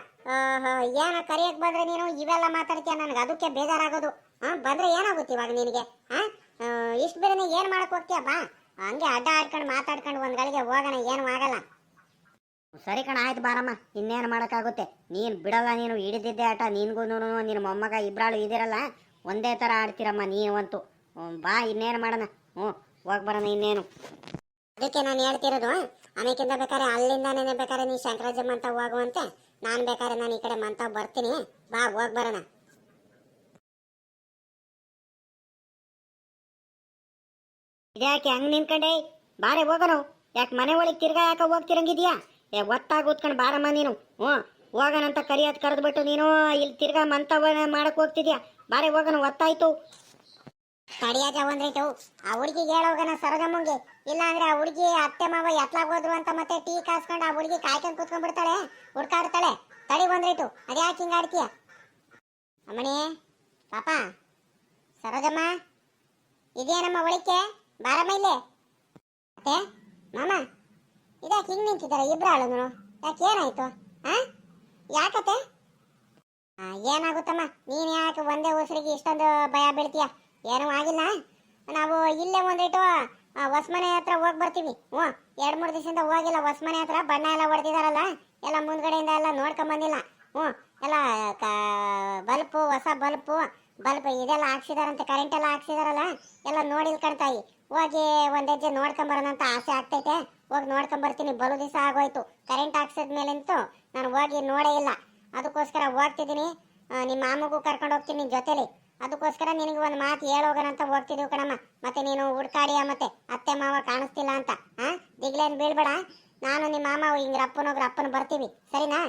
ಏನ ಕರಿಯಕ್ ಬಂದ್ರೆ ನೀನು? ಇವೆಲ್ಲ ಮಾತಾಡ್ತೀಯ ನನಗೆ? ಅದಕ್ಕೆ ಬೇಜಾರಾಗೋದು. ಹಾಂ ಬಂದ್ರೆ ಏನಾಗುತ್ತೆ ಇವಾಗ ನಿನಗೆ? ಹಾಂ? ಇಷ್ಟು ಬೇರೆ ಏನು ಮಾಡಕ್ ಹೋಗ್ತೀಯ? ಬಾ. ಹಂಗೆ ಅಡ್ಡ ಆಡ್ಕೊಂಡು ಮಾತಾಡ್ಕೊಂಡು ಒಂದ್ ಗಳಿಗೆ ಹೋಗೋಣ ಏನು ಆಗಲ್ಲ. ಸರಿ ಕಣ ಆಯ್ತು ಬಾರಮ್ಮ. ಇನ್ನೇನು ಮಾಡೋಕ್ಕಾಗುತ್ತೆ? ನೀನು ಬಿಡಲ್ಲ ನೀನು ಹಿಡಿದಿದ್ದೆ ಆಟ. ನಿನ್ಗೂ ನಿನ್ನ ಮೊಮ್ಮಗ ಇಬ್ರಾಳು ಇದಿರಲ್ಲ ಒಂದೇ ಥರ ಆಡ್ತೀರಮ್ಮ ನೀವಂತೂ. ಬಾ ಇನ್ನೇನು ಮಾಡೋಣ? ಹ್ಞೂ ಹೋಗಿ ಬರೋಣ ಇನ್ನೇನು. ಅದಕ್ಕೆ ನಾನು ಹೇಳ್ತಿರೋದು ಆಮೇಕಿಂದ ಬೇಕಾದ್ರೆ ಅಲ್ಲಿಂದಾನೇ ಬೇಕಾದ್ರೆ ನೀ ಶಂಕರಾಜಮ್ಮ ಅಂತ ಹೋಗುವಂತೆ. ನಾನು ಬೇಕಾದ್ರೆ ನಾನು ಈ ಕಡೆ ಮಂತ ಬರ್ತೀನಿ. ಬಾ ಹೋಗಿ ಬರೋಣ. ಇದ್ಯಾಕೆ ಹಂಗೆ ನಿಂತ್ಕೊಂಡೆ? ಬಾರೆ ಹೋಗೋನು. ಯಾಕೆ ಮನೆ ಒಳಗೆ ತಿರ್ಗಾ ಯಾಕೆ ಹೋಗ್ತಿರಂಗಿದ್ಯಾ? ಏ, ಒತ್ತಾಗ ಕೂತ್ಕೊಂಡು ಬಾರಮ್ಮ ನೀನು. ಹ್ಞೂ ಹೋಗೋಣಂತ ಕರಿಯೋದು ಕರೆದ್ಬಿಟ್ಟು ನೀನು ಇಲ್ಲಿ ತಿರ್ಗಾ ಮಂತವನ ಮಾಡಕ್ ಹೋಗ್ತಿದ್ಯಾ? ಬಾರೆ ಹೋಗೋಣ ಒತ್ತಾಯ್ತು. ತಡಿಯಾಜ ಒಂದ್ರಿತು ಆ ಹುಡುಗಿಗೆ ಹೇಳೋಗನ ಸರಗಮ್ಮಂಗೆ. ಇಲ್ಲ ಅಂದ್ರೆ ಆ ಹುಡುಗಿ ಅತ್ತೆ ಮಾವ ಎತ್ಲಾಗ ಹೋದ್ರು ಅಂತ ಮತ್ತೆ ಟೀ ಕಾಸ್ಕೊಂಡು ಆ ಹುಡುಗಿ ಕಾಯ್ಕೊಂಡು ಬಿಡ್ತಾಳೆ ಹುಡ್ಕಾಡ್ತಾಳೆ. ತಡಿ ಒಂದ್ರಿಟ್ಟು ಅದ್ಯಾಕೆ ಹಿಂಗ ಆಡ್ತೀಯ? ಅಮ್ಮಣಿ ಪಾಪ ಸರೋಜಮ್ಮ ಇದೇನಮ್ಮ ಒಳಿಕೆ ಬಾರಮ್ಮ ಇಲ್ಲೇ ಅತ್ತೆ ಮಾಮ ಇದಾಕೆ ಹಿಂಗೆ ನಿಂತಿದ್ದಾರೆ ಇಬ್ರಾಳು ಯಾಕೆ ಏನಾಯ್ತು, ಆ? ಯಾಕತ್ತೆ ಏನಾಗುತ್ತಮ್ಮ? ನೀನು ಯಾಕೆ ಒಂದೇ ಉಸಿರಿಗೆ ಇಷ್ಟೊಂದು ಭಯ ಬೀಳ್ತೀಯ? ಏನೂ ಆಗಿಲ್ಲ. ನಾವು ಇಲ್ಲೇ ಒಂದಿಟ್ಟು ಹೊಸ್ಮನೆ ಹತ್ರ ಹೋಗಿ ಬರ್ತೀವಿ. ಹ್ಞೂ ಎರಡು ಮೂರು ದಿವಸದಿಂದ ಹೋಗಿಲ್ಲ, ಹೊಸ್ಮನೆ ಹತ್ರ ಬಣ್ಣ ಎಲ್ಲ ಹೊಡೆದಿದಾರಲ್ಲ? ಎಲ್ಲ ಮುಂದ್ಗಡೆಯಿಂದ ಎಲ್ಲ ನೋಡ್ಕೊಂಬಂದಿಲ್ಲ ಹ್ಞೂ ಎಲ್ಲ ಬಲ್ಪು, ಹೊಸ ಬಲ್ಪು, ಬಲ್ಪ್ ಇದೆಲ್ಲ ಹಾಕ್ಸಿದಾರಂತೆ ಕರೆಂಟ್ ಎಲ್ಲ ಹಾಕ್ಸಿದಾರಲ್ಲ? ಎಲ್ಲ ನೋಡಿಲ್ಕಂತಾಯಿ ಕಣ್ತಾಯಿ ಹೋಗಿ ಒಂದ್ ಹೆಜ್ಜೆ ನೋಡ್ಕೊಂಬರೋಣ ಅಂತ ಆಸೆ ಆಗ್ತೈತೆ. ಹೋಗಿ ನೋಡ್ಕೊಂಬರ್ತೀನಿ ಬಲು ದಿವಸ ಆಗೋಯ್ತು. ಕರೆಂಟ್ ಹಾಕ್ಸಿದ ಮೇಲಂತೂ ನಾನು ಹೋಗಿ ನೋಡೇ ಇಲ್ಲ. ಅದಕ್ಕೋಸ್ಕರ ಹೋಗ್ತಿದ್ದೀನಿ. ನಿಮ್ಮ ಮಾಮಗೂ ಕರ್ಕೊಂಡು ಹೋಗ್ತೀನಿ ನಿನ್ ಜೊತೆಲಿ. ಅದಕ್ಕೋಸ್ಕರ ನಿನಗೆ ಒಂದು ಮಾತು ಹೇಳೋಗೋಣ ಅಂತ ಹೋಗ್ತಿದ್ದೀವಿ ಕಣಮ್ಮ. ಮತ್ತೆ ನೀನು ಹುಡ್ಕಾಡಿಯ ಮತ್ತೆ ಅತ್ತೆ ಮಾವ ಕಾಣಿಸ್ತಿಲ್ಲ ಅಂತ. ಹಾ ದಿಗ್ಲೇನು ಬೀಳ್ಬೇಡ. ನಾನು ನಿಮ್ಮ ಮಾಮ, ಹಿಂಗ್ರ ಅಪ್ಪನೋಗ್ರ ಅಪ್ಪನ ಬರ್ತೀವಿ. ಸರಿನಾ?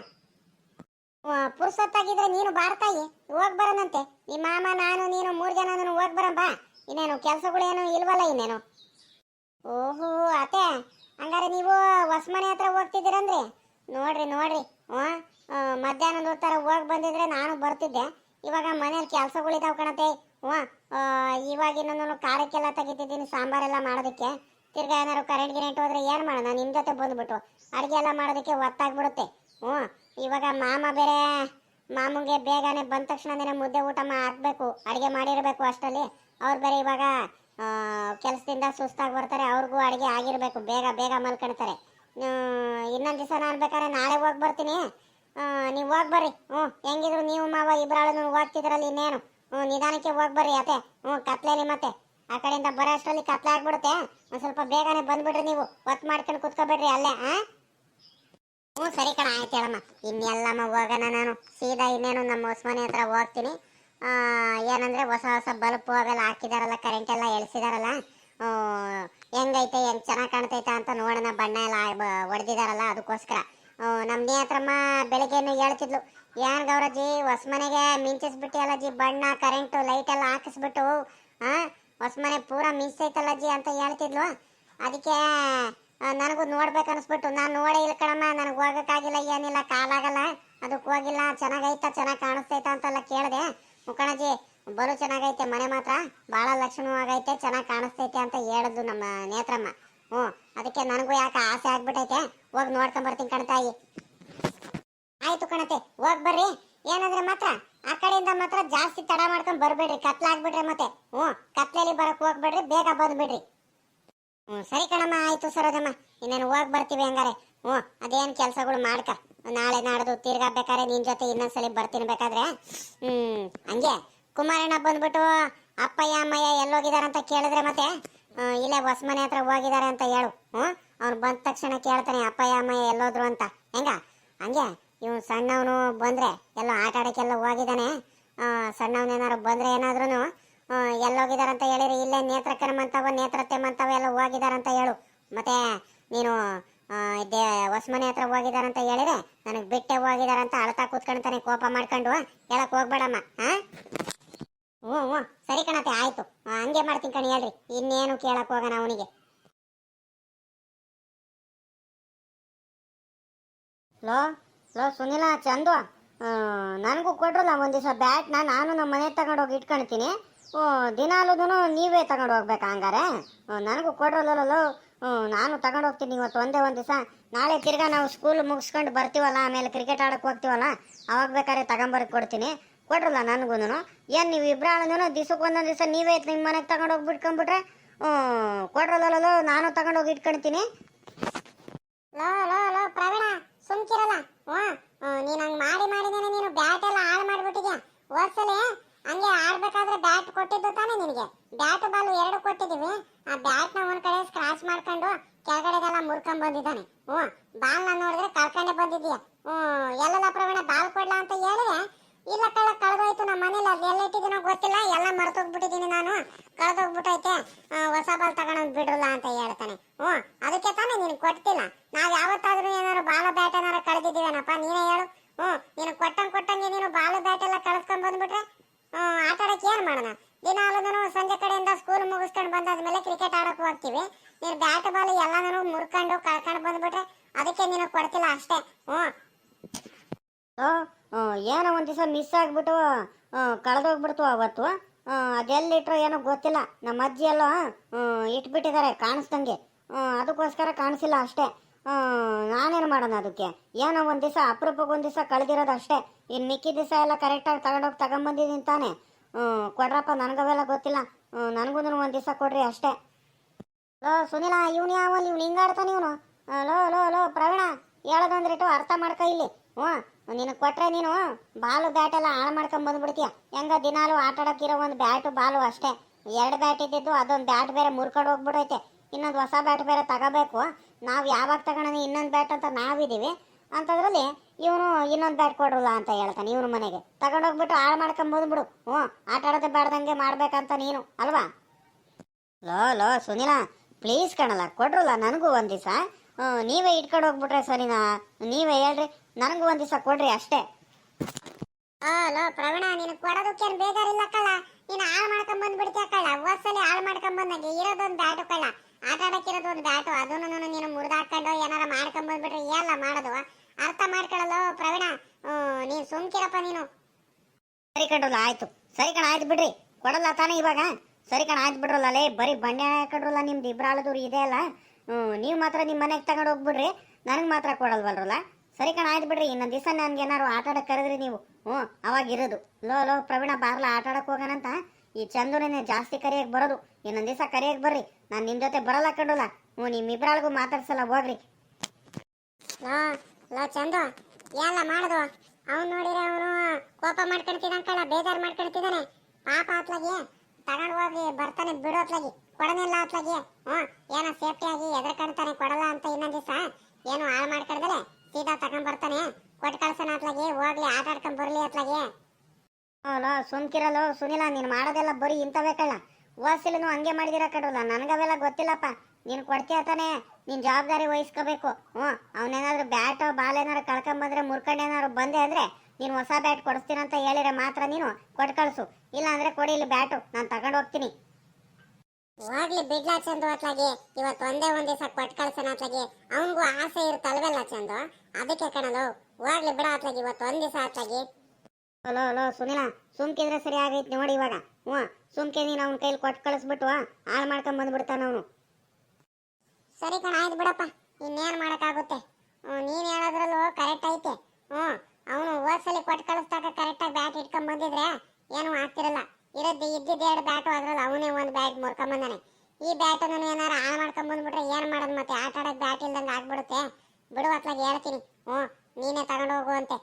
ಪುರ್ಸೊತ್ತಾಗಿದ್ರೆ ನೀನು ಬಾರ್ತಾಯಿ. ಹೋಗ್ ಬರೋಣಂತೆ. ನಿಮ್ಮ ಮಾಮ, ನಾನು, ನೀನು ಮೂರು ಜನ ಹೋಗ್ ಬರೋಣ ಬಾ. ಇನ್ನೇನು ಕೆಲಸಗಳೇನು ಇಲ್ವಲ್ಲ ಇನ್ನೇನು? ಓಹೋ, ಅತ್ತೆ, ಹಂಗಾರೆ ನೀವು ಹೊಸ್ಮನೆ ಹತ್ರ ಹೋಗ್ತಿದ್ದೀರಂದ್ರೆ ನೋಡ್ರಿ ನೋಡ್ರಿ. ಹ್ಞೂ ಮಧ್ಯಾಹ್ನದ ಹೊತ್ತರ ಹೋಗಿ ಬಂದಿದ್ರೆ ನಾನು ಬರ್ತಿದ್ದೆ. ಇವಾಗ ಮನೇಲಿ ಕೆಲಸಗಳಿದಾವೆ ಕಣತೆ ಹ್ಞೂ ಇವಾಗ ಇನ್ನೊಂದು ತೆಗಿತಿದ್ದೀನಿ, ಸಾಂಬಾರೆಲ್ಲ ಮಾಡೋದಕ್ಕೆ. ತಿರ್ಗಾ ಏನಾರು ಕರೆಂಟ್ ಗಿರೆಂಟ್ ಹೋದ್ರೆ ಏನು ಮಾಡೋಣ? ನಿಮ್ಮ ಜೊತೆ ಬಂದುಬಿಟ್ಟು. ಅಡುಗೆ ಎಲ್ಲ ಮಾಡೋದಕ್ಕೆ ಒತ್ತಾಗ್ಬಿಡುತ್ತೆ. ಹ್ಞೂ, ಇವಾಗ ಮಾಮ ಬೇರೆ, ಮಾಮಂಗೆ ಬೇಗನೆ ಬಂದ ತಕ್ಷಣನೇ ಮುದ್ದೆ ಊಟ ಹಾಕ್ಬೇಕು. ಅಡುಗೆ ಮಾಡಿರಬೇಕು ಅಷ್ಟರಲ್ಲಿ. ಅವ್ರು ಬೇರೆ ಇವಾಗ ಕೆಲಸದಿಂದ ಸುಸ್ತಾಗಿ ಬರ್ತಾರೆ, ಅವ್ರಿಗೂ ಅಡುಗೆ ಆಗಿರಬೇಕು, ಬೇಗ ಬೇಗ ಮಲ್ಕೊಳ್ತಾರೆ. ಇನ್ನೊಂದು ದಿವಸ ನಾನು ಬೇಕಾದ್ರೆ ನಾಳೆ ಹೋಗಿ ಬರ್ತೀನಿ. ನೀವು ಹೋಗಿ ಬರ್ರಿ. ಹ್ಞೂ, ಹೆಂಗಿದ್ರು ನೀವು ಮಾವ ಇಬ್ಬರಾಳು ಹೋಗ್ತಿದ್ರಲ್ಲಿ ಇನ್ನೇನು. ಹ್ಞೂ, ನಿಧಾನಕ್ಕೆ ಹೋಗಿ ಬರ್ರಿ ಅತ್ತೆ. ಹ್ಞೂ ಕತ್ಲೇಲಿ ಮತ್ತೆ. ಆ ಕಡೆಯಿಂದ ಬರೋ ಅಷ್ಟರಲ್ಲಿ ಕತ್ಲೆ ಆಗ್ಬಿಡುತ್ತೆ. ಒಂದು ಸ್ವಲ್ಪ ಬೇಗನೆ ಬಂದ್ಬಿಡ್ರಿ ನೀವು. ಒತ್ತು ಮಾಡ್ಕೊಂಡು ಕುತ್ಕೋಬೇಡ್ರಿ ಅಲ್ಲೇ ಹಾಂ ಹ್ಞೂ, ಸರಿ ಕಣ, ಆಯ್ತು ಹೇಳಮ್ಮ. ಇನ್ನೆಲ್ಲಮ್ಮ ಹೋಗೋಣ ನಾನು. ಸೀದಾ ಇನ್ನೇನು ನಮ್ಮ ಹೊಸ್ಮನೆ ಹತ್ರ ಹೋಗ್ತೀನಿ. ಏನಂದ್ರೆ ಹೊಸ ಹೊಸ ಬಲ್ಪ್ ಅವೆಲ್ಲ ಹಾಕಿದಾರಲ್ಲ ಕರೆಂಟ್ ಎಲ್ಲ ಎಳ್ಸಿದಾರಲ್ಲ. ಹೆಂಗೈತೆ ಹೆಂಗ್ ಚೆನ್ನಾಗಿ ಕಾಣ್ತೈತೆ ಅಂತ ನೋಡೋಣ ಬಣ್ಣ ಎಲ್ಲ ಹೊಡೆದಿದಾರಲ್ಲ ಅದಕ್ಕೋಸ್ಕರ. ಆ, ನಮ್ ನೇತ್ರಮ್ಮ ಬೆಳಗ್ಗೆನು ಹೇಳ್ತಿದ್ಲು ಗೌರಜಿ ಹೊಸ ಮನೆಗೆ ಮಿಂಚಿಸ್ಬಿಟ್ಟಿಯಲ್ಲ ಜಿ ಬಣ್ಣ ಕರೆಂಟು ಲೈಟ್ ಎಲ್ಲ ಹಾಕಿಸ್ಬಿಟ್ಟು ಹೊಸ ಮನೆ ಪೂರ ಮಿಂಚೈತಲ್ಲ ಜಿ ಅಂತ ಹೇಳ್ತಿದ್ಲು. ಅದಕ್ಕೆ ನನಗೂ ನೋಡ್ಬೇಕು ಅನಿಸ್ಬಿಟ್ಟು ನಾನು ನೋಡೇ ಇಲ್ಲ ಕಣಮ್ಮ ನನಗೆ ಹೋಗೋಕ್ಕಾಗಿಲ್ಲ ಏನಿಲ್ಲ ಕಾಲಾಗಲ್ಲ ಅದಕ್ಕೆ ಹೋಗಿಲ್ಲ ಚೆನ್ನಾಗೈತ ಚೆನ್ನಾಗಿ ಕಾಣಿಸ್ತೈತ ಅಂತೆಲ್ಲ ಕೇಳಿದೆ. ಮುಖಣಜಿ ಬಲು ಚೆನ್ನಾಗೈತೆ, ಮನೆ ಮಾತ್ರ ಭಾಳ ಲಕ್ಷಣವಾಗೈತೆ, ಚೆನ್ನಾಗಿ ಕಾಣಿಸ್ತೈತೆ ಅಂತ ಹೇಳಿದ್ಲು ನಮ್ಮ ನೇತ್ರಮ್ಮ. ಹ್ಞೂ, ಅದಕ್ಕೆ ನನಗೂ ಯಾಕೆ ಆಸೆ ಆಗ್ಬಿಟ್ಟೈತೆ? ಹೋಗಿ ನೋಡ್ಕೊಂಬರ್ತೀನಿ ಕಣ್ತಾಯಿ ಆಯ್ತು ಕಣತೆ, ಹೋಗಿ ಬರ್ರಿ. ಏನಂದ್ರೆ ಮಾತ್ರ, ಆ ಕಡೆಯಿಂದ ಮಾತ್ರ ಜಾಸ್ತಿ ತಡ ಮಾಡ್ಕೊಂಡ್ ಬರ್ಬೇಡ್ರಿ ಕತ್ಲಾಗ್ಬಿಡ್ರಿ ಮತ್ತೆ. ಹ್ಞೂ ಕತ್ಲೆಯಲ್ಲಿ ಬರಕ್ ಹೋಗ್ಬೇಡ್ರಿ, ಬೇಗ ಬಂದ್ಬಿಡ್ರಿ. ಹ್ಞೂ, ಸರಿ ಕಣಮ್ಮ, ಆಯ್ತು ಸರೋಜಮ್ಮ. ಇನ್ನೇನು ಹೋಗಿ ಬರ್ತೀವಿ ಹಂಗಾರೆ. ಹ್ಞೂ, ಅದೇನು ಕೆಲಸಗಳು ಮಾಡ್ಕ. ನಾಳೆ ನಾಡ್ದು ತಿರ್ಗಾ ಬೇಕಾದ್ರೆ ನಿನ್ ಜೊತೆ ಇನ್ನೊಂದ್ಸಲಿ ಬರ್ತೀನಿ ಬೇಕಾದ್ರೆ. ಹ್ಞೂ ಹಂಗೆ. ಕುಮಾರಣ್ಣ ಬಂದ್ಬಿಟ್ಟು ಅಪ್ಪಯ್ಯ, ಅಮ್ಮಯ್ಯ ಅಂತ ಕೇಳಿದ್ರೆ ಮತ್ತೆ ಇಲ್ಲೇ ಹೊಸ್ಮನೆ ಹತ್ರ ಹೋಗಿದ್ದಾರೆ ಅಂತ ಹೇಳು. ಹ್ಞೂ, ಅವ್ನು ಬಂದ ತಕ್ಷಣ ಕೇಳ್ತಾನೆ, ಅಪ್ಪಯ್ಯ, ಅಮ್ಮಯ್ಯ ಎಲ್ಲೋದ್ರು ಅಂತ. ಹೆಂಗ? ಹಂಗೆ. ಇವ್ನು ಸಣ್ಣವನು ಬಂದ್ರೆ, ಎಲ್ಲ ಆಟ ಆಡೋಕ್ಕೆಲ್ಲ ಹೋಗಿದ್ದಾನೆ ಸಣ್ಣವನೇನಾರು ಬಂದ್ರೆ ಏನಾದ್ರೂ ಎಲ್ಲೋಗಿದಾರಂತ ಹೇಳಿರಿ, ಇಲ್ಲೇ ನೇತ್ರಕ್ಕೆ ಮಂತವ ನೇತ್ರತೆ ಮಂತವ ಎಲ್ಲ ಹೋಗಿದಾರಂತ ಹೇಳು. ಮತ್ತೆ ನೀನು ಆ, ದೇ ಹೊಸ್ಮನೆ ಹತ್ರ ಹೋಗಿದಾರಂತ ಹೇಳಿದ್ರೆ ನನಗೆ ಬಿಟ್ಟೆ ಹೋಗಿದಾರಂತ ಅಳ್ತಾ ಕೂತ್ಕೊಂಡ್ತಾನೆ ಕೋಪ ಮಾಡ್ಕೊಂಡು ಹೇಳಕ್ ಹೋಗ್ಬೇಡಮ್ಮ ಹಾ ಹ್ಞೂ ಹ್ಞೂ. ಸರಿ ಕಣತೆ ಆಯ್ತು. ಹಂಗೆ ಮಾಡ್ತೀನಿ ಕಣಿ ಹೇಳ್ರಿ. ಇನ್ನೇನು ಕೇಳಕ್ ಹೋಗೋಣ ಅವನಿಗೆ. ಲೋ ಲೋ ಸುನಿಲ ಚಂದು. ನನಗೂ ಕೊಡ್ರಲ್ಲ ಒಂದು ದಿವಸ ಬ್ಯಾಟ್ನ ನಾನು ನಮ್ಮ ಮನೆ ತಗೊಂಡೋಗಿ ಇಟ್ಕೊಳ್ತೀನಿ ದಿನಾಲೂ ನೀವೇ ತಗೊಂಡು ಹೋಗ್ಬೇಕಾ ಹಂಗಾರೆ ನನಗೂ ಕೊಡ್ರಲ್ಲ ನಾನು ತಗೊಂಡು ಹೋಗ್ತೀನಿ ಇವತ್ತು, ಒಂದೇ ಒಂದು ದಿವಸ. ನಾಳೆ ತಿರ್ಗಾ ನಾವು ಸ್ಕೂಲ್ ಮುಗಿಸ್ಕೊಂಡು ಬರ್ತೀವಲ್ಲ, ಆಮೇಲೆ ಕ್ರಿಕೆಟ್ ಆಡಕ್ಕೆ ಹೋಗ್ತೀವಲ್ಲ, ಅವಾಗ ಬೇಕಾದ್ರೆ ತಗೊಂಬರಕ್ಕೆ ಕೊಡ್ತೀನಿ. ಕೊಡ್ರಲ್ಲ ನನಗೂ ಏನು ನೀವು ಇಬ್ಬರಾಳನು ದಿವ್ಸಕ್ಕೆ ಒಂದೊಂದು ದಿವಸ ನೀವೇ ನಿಮ್ಮ ಮನೆಗೆ ತಗೊಂಡೋಗಿ ಬಿಟ್ಕೊಂಡ್ಬಿಟ್ರೆ ಹ್ಞೂ ಕೊಡ್ರಲ್ಲ ನಾನು ತಗೊಂಡೋಗಿ ಇಟ್ಕೊಳ್ತೀನಿ. ಲೋ ಲೋ ಲೋ, ಪ್ರವೀಣ, ಸುಮ್ಕಿರಲ್ಲ. ಹ್ಞೂ ನೀನು ಹಂಗೆ ಮಾಡಿ ಮಾಡಿದೇನೆ ನೀನು ಬ್ಯಾಟ್ ಹಾಳು ಮಾಡಿಬಿಟ್ಟಿದ್ಯಾ? ಹೋದ್ಸಲಿ ಹಂಗೆ ಆಡ್ಬೇಕಾದ್ರೆ ಬ್ಯಾಟ್ ಕೊಟ್ಟಿದ್ದು ತಾನೇ ನಿನಗೆ? ಬ್ಯಾಟ್ ಬಾಲ್ ಎರಡು ಕೊಟ್ಟಿದ್ದೀವಿ. ಆ ಬ್ಯಾಟ್ನ ಒಂದ್ ಕಡೆ ಸ್ಕ್ರಾಚ್ ಮಾಡ್ಕೊಂಡು ಕೆಳಗಡೆಗೆಲ್ಲ ಮುರ್ಕೊಂಡ್ ಬಂದಿದ್ದಾನೆ. ಹ್ಮ್ ಬಾಲ್ನ ನೋಡಿದ್ರೆ ಕಳ್ಕೊಂಡೆ ಬಂದಿದ್ಯಾ ಹ್ಞೂ ಎಲ್ಲ ಪ್ರವೀಣ ಬಾಲ್ ಕೊಡ್ಲಾ ಅಂತ ಹೇಳಿದೆ. ಇಲ್ಲ ಕಳ್ಳ, ಕಳೆದೋಯ್ತು ನಮ್ಮ ಮನೇಲಿ. ಅದು ಎಲ್ಲ ಇಟ್ಟಿದ್ದೀನೋ ಗೊತ್ತಿಲ್ಲ. ಎಲ್ಲ ಮರ್ತೋಗ್ಬಿಟ್ಟಿದ್ದೀನಿ ನಾನು. ಕಳೆದೋಗ್ಬಿಟ್ಟೈತೆ. ಹೊಸ ಬಾಲ್ ತಗೊಂಡ್ ಬಿಡ್ರಲ್ಲ ಅಂತ ಹೇಳ್ತಾನೆ. ಹ್ಞೂ, ಅದಕ್ಕೆ ತಾನೇ ನೀನು ಕೊಡ್ತಿಲ್ಲ ನಾವ್ ಯಾವತ್ತಾದ್ರೂ ಏನಾದ್ರು ಬಾಲ ಬ್ಯಾಟ್ ಏನಾರು ಕಳೆದಿದ್ದೀವೇನಪ್ಪ, ನೀನೇ ಹೇಳು. ಹ್ಞೂ, ನೀನು ಕೊಟ್ಟಂಗೆ ಕೊಟ್ಟಂಗೆ ನೀನು ಬಾಲ ಬ್ಯಾಟ್ ಎಲ್ಲ ಕಳ್ಸ್ಕೊಂಡ್ ಬಂದ್ಬಿಟ್ರೆ ಆಟ ಏನ್ ಮಾಡೋಣ? ದಿನಾಲೂ ಸಂಜೆ ಕಡೆಯಿಂದ ಸ್ಕೂಲ್ ಮುಗಿಸ್ಕೊಂಡು ಬಂದಾದ್ಮೇಲೆ ಕ್ರಿಕೆಟ್ ಆಡೋಕೆ ಹೋಗ್ತೀವಿ. ನೀನು ಬ್ಯಾಟ್ ಬಾಲ್ ಎಲ್ಲಾನು ಮುರ್ಕೊಂಡು ಕಳ್ಕೊಂಡು ಬಂದ್ಬಿಟ್ರೆ ಅದಕ್ಕೆ ನೀನು ಕೊಡ್ತಿಲ್ಲ ಅಷ್ಟೇ. ಹ್ಞೂ. ಏನೋ ಒಂದು ದಿವಸ ಮಿಸ್ ಆಗಿಬಿಟ್ಟು ಕಳೆದೋಗ್ಬಿಡ್ತು ಅವತ್ತು. ಅದೆಲ್ಲಿಟ್ರೋ ಏನೋ ಗೊತ್ತಿಲ್ಲ. ನಮ್ಮ ಅಜ್ಜಿ ಎಲ್ಲ ಇಟ್ಬಿಟ್ಟಿದ್ದಾರೆ, ಕಾಣಿಸ್ದಂಗೆ. ಅದಕ್ಕೋಸ್ಕರ ಕಾಣಿಸಿಲ್ಲ ಅಷ್ಟೇ. ನಾನೇನು ಮಾಡೋಣ ಅದಕ್ಕೆ? ಏನೋ ಒಂದು ದಿವಸ ಅಪರೂಪಕ್ಕೆ ಒಂದು ದಿವಸ ಕಳೆದಿರೋದು ಅಷ್ಟೇ. ಇನ್ನು ಮಿಕ್ಕಿ ದಿವಸ ಎಲ್ಲ ಕರೆಕ್ಟಾಗಿ ತಗೊಂಡೋಗಿ ತಗೊಂಬಂದಿದ್ದೀನಿ ತಾನೆ. ಕೊಡ್ರಪ್ಪ, ನನಗವೆಲ್ಲ ಗೊತ್ತಿಲ್ಲ. ನನಗೂ ಒಂದು ದಿವಸ ಕೊಡ್ರಿ ಅಷ್ಟೇ. ಲೋ, ಸುನಿಲ, ಇವನು ಯಾವಲ್ಲಿ ಇವ್ನು ಹಿಂಗಾಡ್ತಾನ ಇವನು. ಲೋ ಲೋ ಲೋ, ಪ್ರವೀಣ ಹೇಳೋದಂದ್ರಿಟ್ಟು ಅರ್ಥ ಮಾಡ್ಕೊ ಇಲ್ಲಿ. ಹ್ಞೂ ನಿನಗೆ ಕೊಟ್ಟರೆ ನೀನು ಬಾಲು ಬ್ಯಾಟ್ ಎಲ್ಲ ಹಾಳು ಮಾಡ್ಕೊಂಬಂದ್ಬಿಡ್ತೀಯ ಹೆಂಗ ದಿನಾಲು ಆಟ ಆಡೋಕ್ಕಿರೋ ಒಂದು ಬ್ಯಾಟು ಬಾಲು ಅಷ್ಟೇ. ಎರಡು ಬ್ಯಾಟ್ ಇದ್ದಿದ್ದು ಅದೊಂದು ಬ್ಯಾಟ್ ಬೇರೆ ಮುರ್ಕೊಂಡು ಹೋಗ್ಬಿಡೈತೆ. ಇನ್ನೊಂದು ಹೊಸ ಬ್ಯಾಟ್ ಬೇರೆ ತಗೋಬೇಕು. ನಾವು ಯಾವಾಗ ತಗೋಣ ಇನ್ನೊಂದು ಬ್ಯಾಟ್ ಅಂತ ನಾವಿದ್ದೀವಿ ಅಂಥದ್ರಲ್ಲಿ ಇವನು ಇನ್ನೊಂದು ಬ್ಯಾಟ್ ಕೊಡ್ರಲ್ಲ ಅಂತ ಹೇಳ್ತಾನೆ ಇವನು ಮನೆಗೆ. ತಗೊಂಡೋಗ್ಬಿಟ್ಟು ಹಾಳು ಮಾಡ್ಕೊಂಬೋದು ಬಿಡು. ಹ್ಞೂ, ಆಟ ಆಡೋದೇ ಬಾರ್ದಂಗೆ ಮಾಡ್ಬೇಕಂತ ನೀನು, ಅಲ್ವಾ? ಲೋ ಲೋ, ಸುನಿಲ ಪ್ಲೀಸ್ ಕಣಲ್ಲ, ಕೊಡ್ರಲ್ಲ, ನನಗೂ ಒಂದು ದಿವಸ. ನೀವೇ ಇಟ್ಕೊಂಡು ಹೋಗ್ಬಿಟ್ರೆ ಸರಿನಾ? ನೀವೇ ಹೇಳ್ರಿ, ನನಗೂ ಒಂದು ದಿವಸ ಕೊಡ್ರಿ ಅಷ್ಟೇ. ಲೋ, ಪ್ರವೀಣ ನೀನು ಕೊಡೋದಕ್ಕೇನು ಬೇಜಾರಿಲ್ಲ ಕಳ್ಳ? ನೀನು ಹಾಳು ಮಾಡ್ಕೊಂಡ್ ಬಂದ್ಬಿಡ್ತೀಯ ಕಳ್ಳ? ಹಾಳು ಮಾಡ್ಕೊಂಡ್ ಬಂದಂಗೆ ಇರೋದೊಂದು ಬ್ಯಾಟು ಕಳ್ಳ. ಆಟ ಆಡಕ್ಕಿರೋದು ಒಂದು ಬ್ಯಾಟು ಅದನ್ನು ನೀನು ಮುರಿದಾಕೊಂಡು ಏನಾರ ಮಾಡ್ಕೊಂಡ್ ಬಂದ್ಬಿಟ್ರೆ ಎಲ್ಲ ಮಾಡೋದು? ಅರ್ಥ ಮಾಡ್ಕೊಳ್ಳಲ್ಲ ಪ್ರವೀಣ? ನೀನ್ ಸುಮ್ಕಿರಪ್ಪ ನೀನು. ಸರಿ ಕಣ್ರಲ್ಲ ಆಯ್ತು. ಸರಿ ಕಣ ಆಯ್ತು ಬಿಡ್ರಿ. ಕೊಡಲ್ಲ ತಾನೇ ಇವಾಗ. ಸರಿ ಕಣ ಆಯ್ತು ಬಿಡ್ರಲ್ಲ ಲೇ ಬರೀ ಬಂಡೆ ಕಂಡ್ರಲ್ಲ ನಿಮ್ದು ಇಬ್ರಾಳದವ್ರು ಇದೆ ಅಲ್ಲ? ಹ್ಞೂ ನೀವು ಮಾತ್ರ ನಿಮ್ಮ ಮನೆಗೆ ತಗೊಂಡು ಹೋಗ್ಬಿಡ್ರಿ. ನನಗೆ ಮಾತ್ರ ಕೊಡಲ್ವಲ್ರಲ್ಲ? ಸರಿ ಕಣ ಆಯ್ತು ಬಿಡ್ರಿ. ಇನ್ನೊಂದು ದಿವಸ ನನ್ಗೆ ಏನಾರು ಆಟ ಆಡಕ್ಕೆ ಕರೆದ್ರಿ ನೀವು. ಹ್ಞೂ ಅವಾಗ ಇರೋದು. ಲೋ ಲೋ ಪ್ರವೀಣ ಬಾರ್ಲ ಆಟ ಆಡಕ್ಕೆ ಹೋಗೋಣಂತ? ಈ ಚಂದ್ರನೇ ಜಾಸ್ತಿ ಕರಿಯಕ್ಕೆ ಬರೋದು. ಇನ್ನೊಂದು ದಿವಸ ಕರಿಯಕ್ಕೆ ಬರ್ರಿ. ನಾನು ನಿಮ್ಮ ಜೊತೆ ಬರಲ್ಲ ಕಂಡಲ್ಲ ಹ್ಞೂ ನಿಮ್ಮಿಬ್ರಾಳಿಗೂ ಮಾತಾಡ್ಸಲ್ಲ ಹೋಗ್ರಿ. ಲೋ ಲೋ ಚಂದು, ಎಲ್ಲ ಮಾಡುದು. ಅವ್ನು ನೋಡಿದ್ರೆ ಅವನು ಕೋಪ ಮಾಡ್ಕೊಂತಿದ್ದಾನೆ ಬೇಜಾರು ಮಾಡ್ಕೊಂತಿದ್ದಾನೆ. ಪಾಪ ಆತ್ಲಾಗಿ ತಗೊಂಡು ಹೋಗಿ ಬರ್ತಾನೆ, ಬಿಡು ಅತ್ಲಾಗಿ. ಕೊಡನಿಲ್ಲ ಅತ್ಲಾಗಿ. ಹ್ಞೂ, ಏನೋ ಸೇಫ್ಟಿ ಆಗಿ ಎದ್ರಕಂತಾನೆ ಕೊಡಲ್ಲ ಅಂತ ಇನ್ನೊಂದು ದಿವಸ ಏನು ಹಾಳು ಮಾಡ್ಕೊಂಡ್ರೆ ಸೀದಾ ತಗೊಂಡ್ ಬರ್ತಾನೆ. ಕೊಟ್ಟು ಕಳ್ಸೋಣ ಅತ್ಲಾಗಿ, ಹೋಗ್ಲಿ, ಆಟ ಆಡ್ಕೊಂಡ್ ಬರ್ಲಿ ಅತ್ಲಾಗಿ. ಲೋ ಸುಮ್ಕಿರಲ್ಲ ಸುನಿಲ, ನೀನು ಮಾಡೋದೆಲ್ಲ ಬರೀ ಇಂಥವೇ ಕಳ್ಳ. ಓಸಿಲನು ಹಂಗೆ ಮಾಡಿದಿರ ಕಡಲ್ಲ ನನಗವೆಲ್ಲ ಗೊತ್ತಿಲ್ಲಪ್ಪ. ನೀನು ಕೊಡ್ತೀಯ ತಾನೇ? ನಿನ್ ಜವಾಬ್ದಾರಿ ವಹಿಸ್ಕೋಬೇಕು. ಹ್ಞೂ ಅವನೇನಾದ್ರೂ ಬ್ಯಾಟೋ ಬಾಲ್ ಏನಾರು ಕಳ್ಕೊಂಬಂದ್ರೆ ಮುರ್ಕೊಂಡು ಏನಾದ್ರು ಬಂದೆ ಅಂದ್ರೆ ನೀನು ಹೊಸ ಬ್ಯಾಟ್ ಕೊಡಿಸ್ತೀನಂತ ಹೇಳಿದ್ರೆ ಮಾತ್ರ ನೀನು ಕೊಟ್ಟು ಕಳಿಸು. ಇಲ್ಲ ಅಂದ್ರೆ ಕೊಡಿ ಇಲ್ಲಿ ಬ್ಯಾಟು ನಾನು ತಗೊಂಡು ಹೋಗ್ತೀನಿ. ಹೋಗ್ಲಿ ಬಿಡ್ಲಾ ಚಂದು ಅತ್ಲಾಗಿ. ಇವತ್ತು ಒಂದೇ ಒಂದ್ ದಿವಸ ಕೊಟ್ಟು ಕಳ್ಸೋಣ ಅತ್ಲಾಗಿ. ಅವನಿಗೂ ಆಸೆ ಇರುತ್ತಲ್ವಲ್ಲ ಚಂದು? ಅದಕ್ಕೆ ಕಣಲು ಹೋಗ್ಲಿ ಬಿಡ ಅತ್ಲಾಗಿ ಇವತ್ತು ಒಂದ್ ದಿವಸ ಅತ್ಲಾಗಿ. ಹಲೋ ಹಲೋ ಸುನಿಲ ಸುಮ್ಕಿದ್ರೆ ಸರಿ ಆಗೈತಿ ನೋಡಿ ಇವಾಗ. ಹ್ಞೂ ಸುಮ್ಕೆ ನೀನು ಅವ್ನ ಕೈಲಿ ಕೊಟ್ಟು ಕಳಿಸ್ಬಿಟ್ಟು ಹಾಳು ಮಾಡ್ಕೊಂಡ್ ಬಂದ್ಬಿಡ್ತಾನ ಅವನು. ಸರಿ ಕಣ ಆಯ್ತು ಬಿಡಪ್ಪ. ಇನ್ನೇನು ಮಾಡೋಕ್ಕಾಗುತ್ತೆ? ನೀನು ಹೇಳೋದ್ರಲ್ಲೂ ಕರೆಕ್ಟ್ ಐತೆ. ಹ್ಞೂ ಅವನು ಓಸಲಿ ಕೊಟ್ಟು ಕಳಿಸ್ದಾಗ ಕರೆಕ್ಟಾಗಿ ಬ್ಯಾಟ್ ಇಟ್ಕೊಂಡ್ ಬಂದಿದ್ರೆ ಏನು ಆಗ್ತಿರಲ್ಲ. ಇರೋದು ಇದ್ದಿದ್ದು ಎರಡು ಬ್ಯಾಟು ಅದ್ರಲ್ಲಿ ಅವನೇ ಒಂದು ಬ್ಯಾಟ್ ಮುರ್ಕೊಂಬಂದಾನೆ. ಈ ಬ್ಯಾಟನ್ನು ಏನಾರು ಹಾಳು ಮಾಡ್ಕೊಂಡ್ ಬಂದ್ಬಿಟ್ರೆ ಏನು ಮಾಡೋದು ಮತ್ತೆ? ಆಟ ಆಡೋದು ಬ್ಯಾಟ್ ಇಲ್ದಂಗೆ ಆಗ್ಬಿಡುತ್ತೆ. ಬಿಡು ಅತ್ಲಾಗ ಹೇಳ್ತೀನಿ. ಹ್ಞೂ ನೀನೇ ತಗೊಂಡು ಹೋಗುವಂತೆ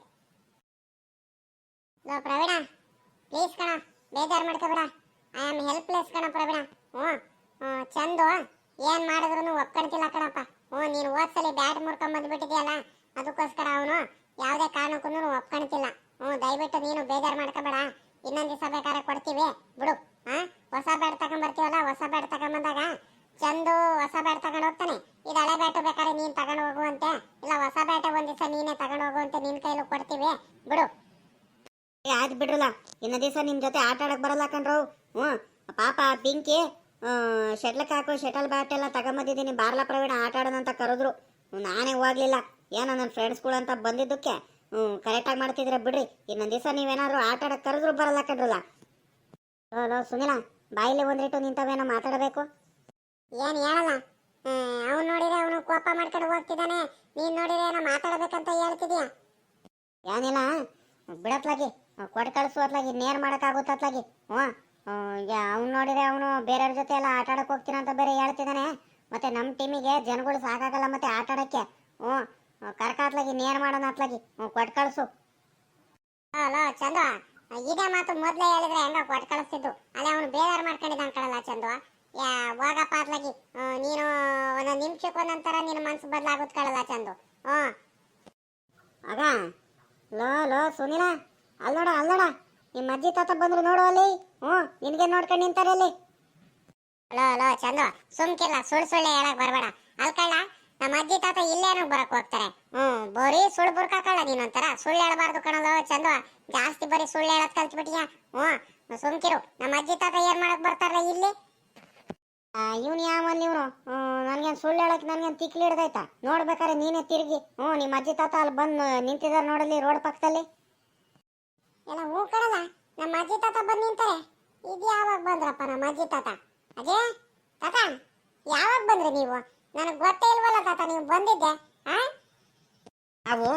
ಲೋ, ಪ್ರವೀಣ. ಪ್ಲೀಸ್ ಕಣ, ಬೇಜಾರು ಮಾಡ್ಕೊಬೇಡ. ಐ ಆಮ್ ಹೆಲ್ಪ್ಲೆಸ್ ಕಣ, ಪ್ರವೀಣ. ಹ್ಞೂ ಚಂದು. ಏನ್ ಮಾಡಿದ್ರು ಒಪ್ಕೊಂತಿಲ್ಲ ಕಣಪ್ಪ. ಓ ನೀನು ಓದ್ಸಲಿ ಬ್ಯಾಟ್ ಮುರ್ಕೊಂಡ್ ಬಂದ್ಬಿಟ್ಟಿದ್ಯಲ್ಲ, ಅದಕ್ಕೋಸ್ಕರ ಅವನು ಯಾವುದೇ ಕಾರಣಕ್ಕೂ ಒಪ್ಕೊಂತಿಲ್ಲ ಹ್ಞೂ, ದಯವಿಟ್ಟು ನೀನು ಬೇಜಾರು ಮಾಡ್ಕೋಬೇಡ. ಇನ್ನೊಂದು ದಿವಸ ಬೇಕಾದ್ರೆ ಕೊಡ್ತೀವಿ. ಬಿಡು. ಹಾ, ಹೊಸ ಬ್ಯಾಟ್ ತಗೊಂಡ್ಬರ್ತೀವಲ್ಲ ಹೊಸ ಬ್ಯಾಟ್ ತಗೊಂಡ್ಬಂದಾಗ ಚಂದು ಹೊಸ ಬ್ಯಾಟ್ ತಗೊಂಡು ಹೋಗ್ತಾನೆ. ಇದು ಹಳೆ ಬ್ಯಾಟು ಬೇಕಾದ್ರೆ ನೀನ್ ತಗೊಂಡು ಹೋಗುವಂತೆ ಇಲ್ಲ, ಹೊಸ ಬ್ಯಾಟ ಒಂದ್ ದಿವಸ ನೀನೇ ತಗೊಂಡು ಹೋಗುವಂತೆ ನಿನ್ ಕೈಲೂ ಕೊಡ್ತೀವಿ. ಬಿಡು. ಏ, ಆಯ್ತು ಬಿಡ್ರಲ್ಲ. ಇನ್ನೊಂದು ದಿವಸ ನಿಮ್ಮ ಜೊತೆ ಆಟ ಆಡಕ್ ಬರಲ್ಲ ಕಣ್ರು. ಹ್ಞೂ, ಪಾಪ ಪಿಂಕಿ ಶಟ್ಲಕ್ ಹಾಕು ಶಟಲ್ ಬ್ಯಾಟ್ ಎಲ್ಲ ತಗೊಂಬಂದಿದ್ದೀನಿ. ಬಾರ್ಲಾ ಪ್ರವೀಣ ಆಟ ಆಡೋಣ ಅಂತ ಕರೆದ್ರು. ನಾನೇ ಹೋಗ್ಲಿಲ್ಲ. ಏನೋ ನನ್ನ ಫ್ರೆಂಡ್ಸ್ಗಳು ಅಂತ ಬಂದಿದ್ದಕ್ಕೆ. ಹ್ಞೂ ಕರೆಕ್ಟಾಗಿ ಮಾಡ್ತಿದ್ರೆ ಬಿಡ್ರಿ. ಇನ್ನೊಂದು ದಿವಸ ನೀವೇನಾದ್ರು ಆಟ ಆಡೋಕೆ ಕರೆದ್ರು ಬರಲ್ಲ ಕಡ್ರಲ್ಲ ಹಲೋ ಸುನಿಲ, ಬಾಯಿಲೆ ಒಂದಿಟ್ಟು ನಿಂತವೇನೋ ಮಾತಾಡಬೇಕು? ಏನು ಹೇಳಲ್ಲ? ಅವ್ನು ನೋಡಿದ್ರೆ ಅವನು ಕೋಪ ಮಾಡ್ಕೊಂಡು ಹೋಗ್ತಿದ್ದಾನೆ. ನೀನು ನೋಡಿದ್ರೆ ಏನೋ ಮಾತಾಡಬೇಕಂತ ಹೇಳ್ತಿದ್ಯಾ? ಏನಿಲ್ಲ. ಬಿಡತ್ಲಾಗಿ. ಕೊಟ್ಟು ಕಳಿಸೋತ್ಲಾಗಿ ನೇರ್ ಮಾಡೋಕ್ಕಾಗುತ್ತತ್ಲಾಗಿ? ಹ್ಞೂ ಅವ್ನು ನೋಡಿದ್ರೆ ಅವನು ಬೇರೆಯವ್ರ ಜೊತೆ ಎಲ್ಲ ಆಟ ಆಡಕ್ಕೆ ಹೋಗ್ತೀನಿ ಅಂತ ಬೇರೆ ಹೇಳ್ತಿದ್ದಾನೆ. ಮತ್ತೆ ನಮ್ಮ ಟೀಮಿಗೆ ಜನಗಳು ಸಾಕಾಗಲ್ಲ ಮತ್ತೆ ಆಟ ಆಡಕ್ಕೆ. ಹ್ಞೂ, ಕರ್ಕಾತ್ಲಾಗಿ, ನೇರ್ ಮಾಡೋಣ ಅತ್ಲಾಗಿ ಹ್ಞೂ ಕೊಟ್ಟು ಕಳಿಸು. ಹಲೋ ಚಂದು ಇದೇ ಮಾತು ಮೊದಲೇ ಹೇಳಿದ್ರೆ ಹೆಂಗ ಕೊಟ್ಟು ಕಳಿಸ್ತಿದ್ದು. ಅಲ್ಲೇ ಅವನು ಮಾಡ್ಕೊಂಡಿದ್ದಾನೆ ಕಣಲ್ಲ ಚಂದು ಯಾ, ಹೋಗಪ್ಪ ಅತ್ಲಾಗಿ ನೀನು ಒಂದೊಂದು ನಿಮಿಷಕ್ಕೆ ನಂತರ ನಿನ್ನ ಮನಸ್ಸು ಬದಲಾಗುತ್ತೆ ಕಳಲ್ಲ ಚಂದು ಹ್ಞೂ. ಆಗ, ಲೋ ಲೋ, ಸುನಿಲ ಅಲ್ಲೋಡ ಅಲ್ಲೋಡ ನಿಮ್ಮ ಅಜ್ಜಿ ತಾತ ಬಂದ್ರು ನೋಡು ಅಲ್ಲಿ. ಹ್ಞೂ, ನಿನಗೆ ನೋಡ್ಕೊಂಡು ನಿಂತಾರಲ್ಲಿ ಅಲೋ ಅಲೋ ಹಲೋ ಚಂದು ಸುಮ್ಕಿಲ್ಲ ಸುಳ್ಳು ಸುಳ್ಳು ಹೇಳಕ್ ಬರಬೇಡ. ಅಲ್ಕಳ್ಳ ನಮ್ಮ ಅಜ್ಜಿ ತಾತ ಇಲ್ಲೇನು ಬರಕ್ ಹೋಗ್ತಾರೆ. ಹ್ಮ್ ಬರೀ ಸುಳ್ಳು ಬುರ್ಕಾಕಲ್ಲ ನೀನೊಂಥರ ಸುಳ್ಳು ಹೇಳಬಾರ್ದು ಕಣಲೋ ಚಂದು, ಜಾಸ್ತಿ ಬರೀ ಸುಳ್ಳು ಹೇಳಕ್ ಕಲ್ತ್ಬಿಟ್ಟಿಯಾ? ಹ್ಮ್ ಸುಮ್ಕಿರು ನಮ್ಮ ಅಜ್ಜಿ ತಾತ ಏನ್ ಮಾಡಕ್ ಬರ್ತಾರ ಇಲ್ಲಿ? ಇವನು ಯಾವನ್ ಇವನು? ನನ್ಗೆ ಸುಳ್ಳು ಹೇಳಕ್ ನನ್ಗೆ ತಿಕ್ಲಿ ಹಿಡ್ದೈತಾ ನೋಡ್ಬೇಕಾರೆ ನೀನೇ ತಿರುಗಿ. ಹ್ಞೂ, ನಿಮ್ಮ ಅಜ್ಜಿ ತಾತ ಅಲ್ಲಿ ಬಂದು ನಿಂತಿದಾರ ನೋಡಲಿ ರೋಡ್ ಪಕ್ಕದಲ್ಲಿ. ಎಲ್ಲ ಹೂ ಕಣಲ್ಲ? ನಮ್ಮ ಅಜ್ಜಿ ತಾತ ಬಂದು ನಿಂತಾರೆ, ಇದು ಯಾವಾಗ ಬಂದ್ರಪ್ಪ ನಮ್ಮ ಅಜ್ಜಿ ತಾತ? ಅಜಯ್ ತಾತ, ಯಾವಾಗ ಬಂದ್ರಿ ನೀವು? ನನಗೆ ಗೊತ್ತೇ ಇಲ್ವಲ್ಲ ತಾತ, ನೀವು ಬಂದಿದ್ದೆ ಹಾ ಅವು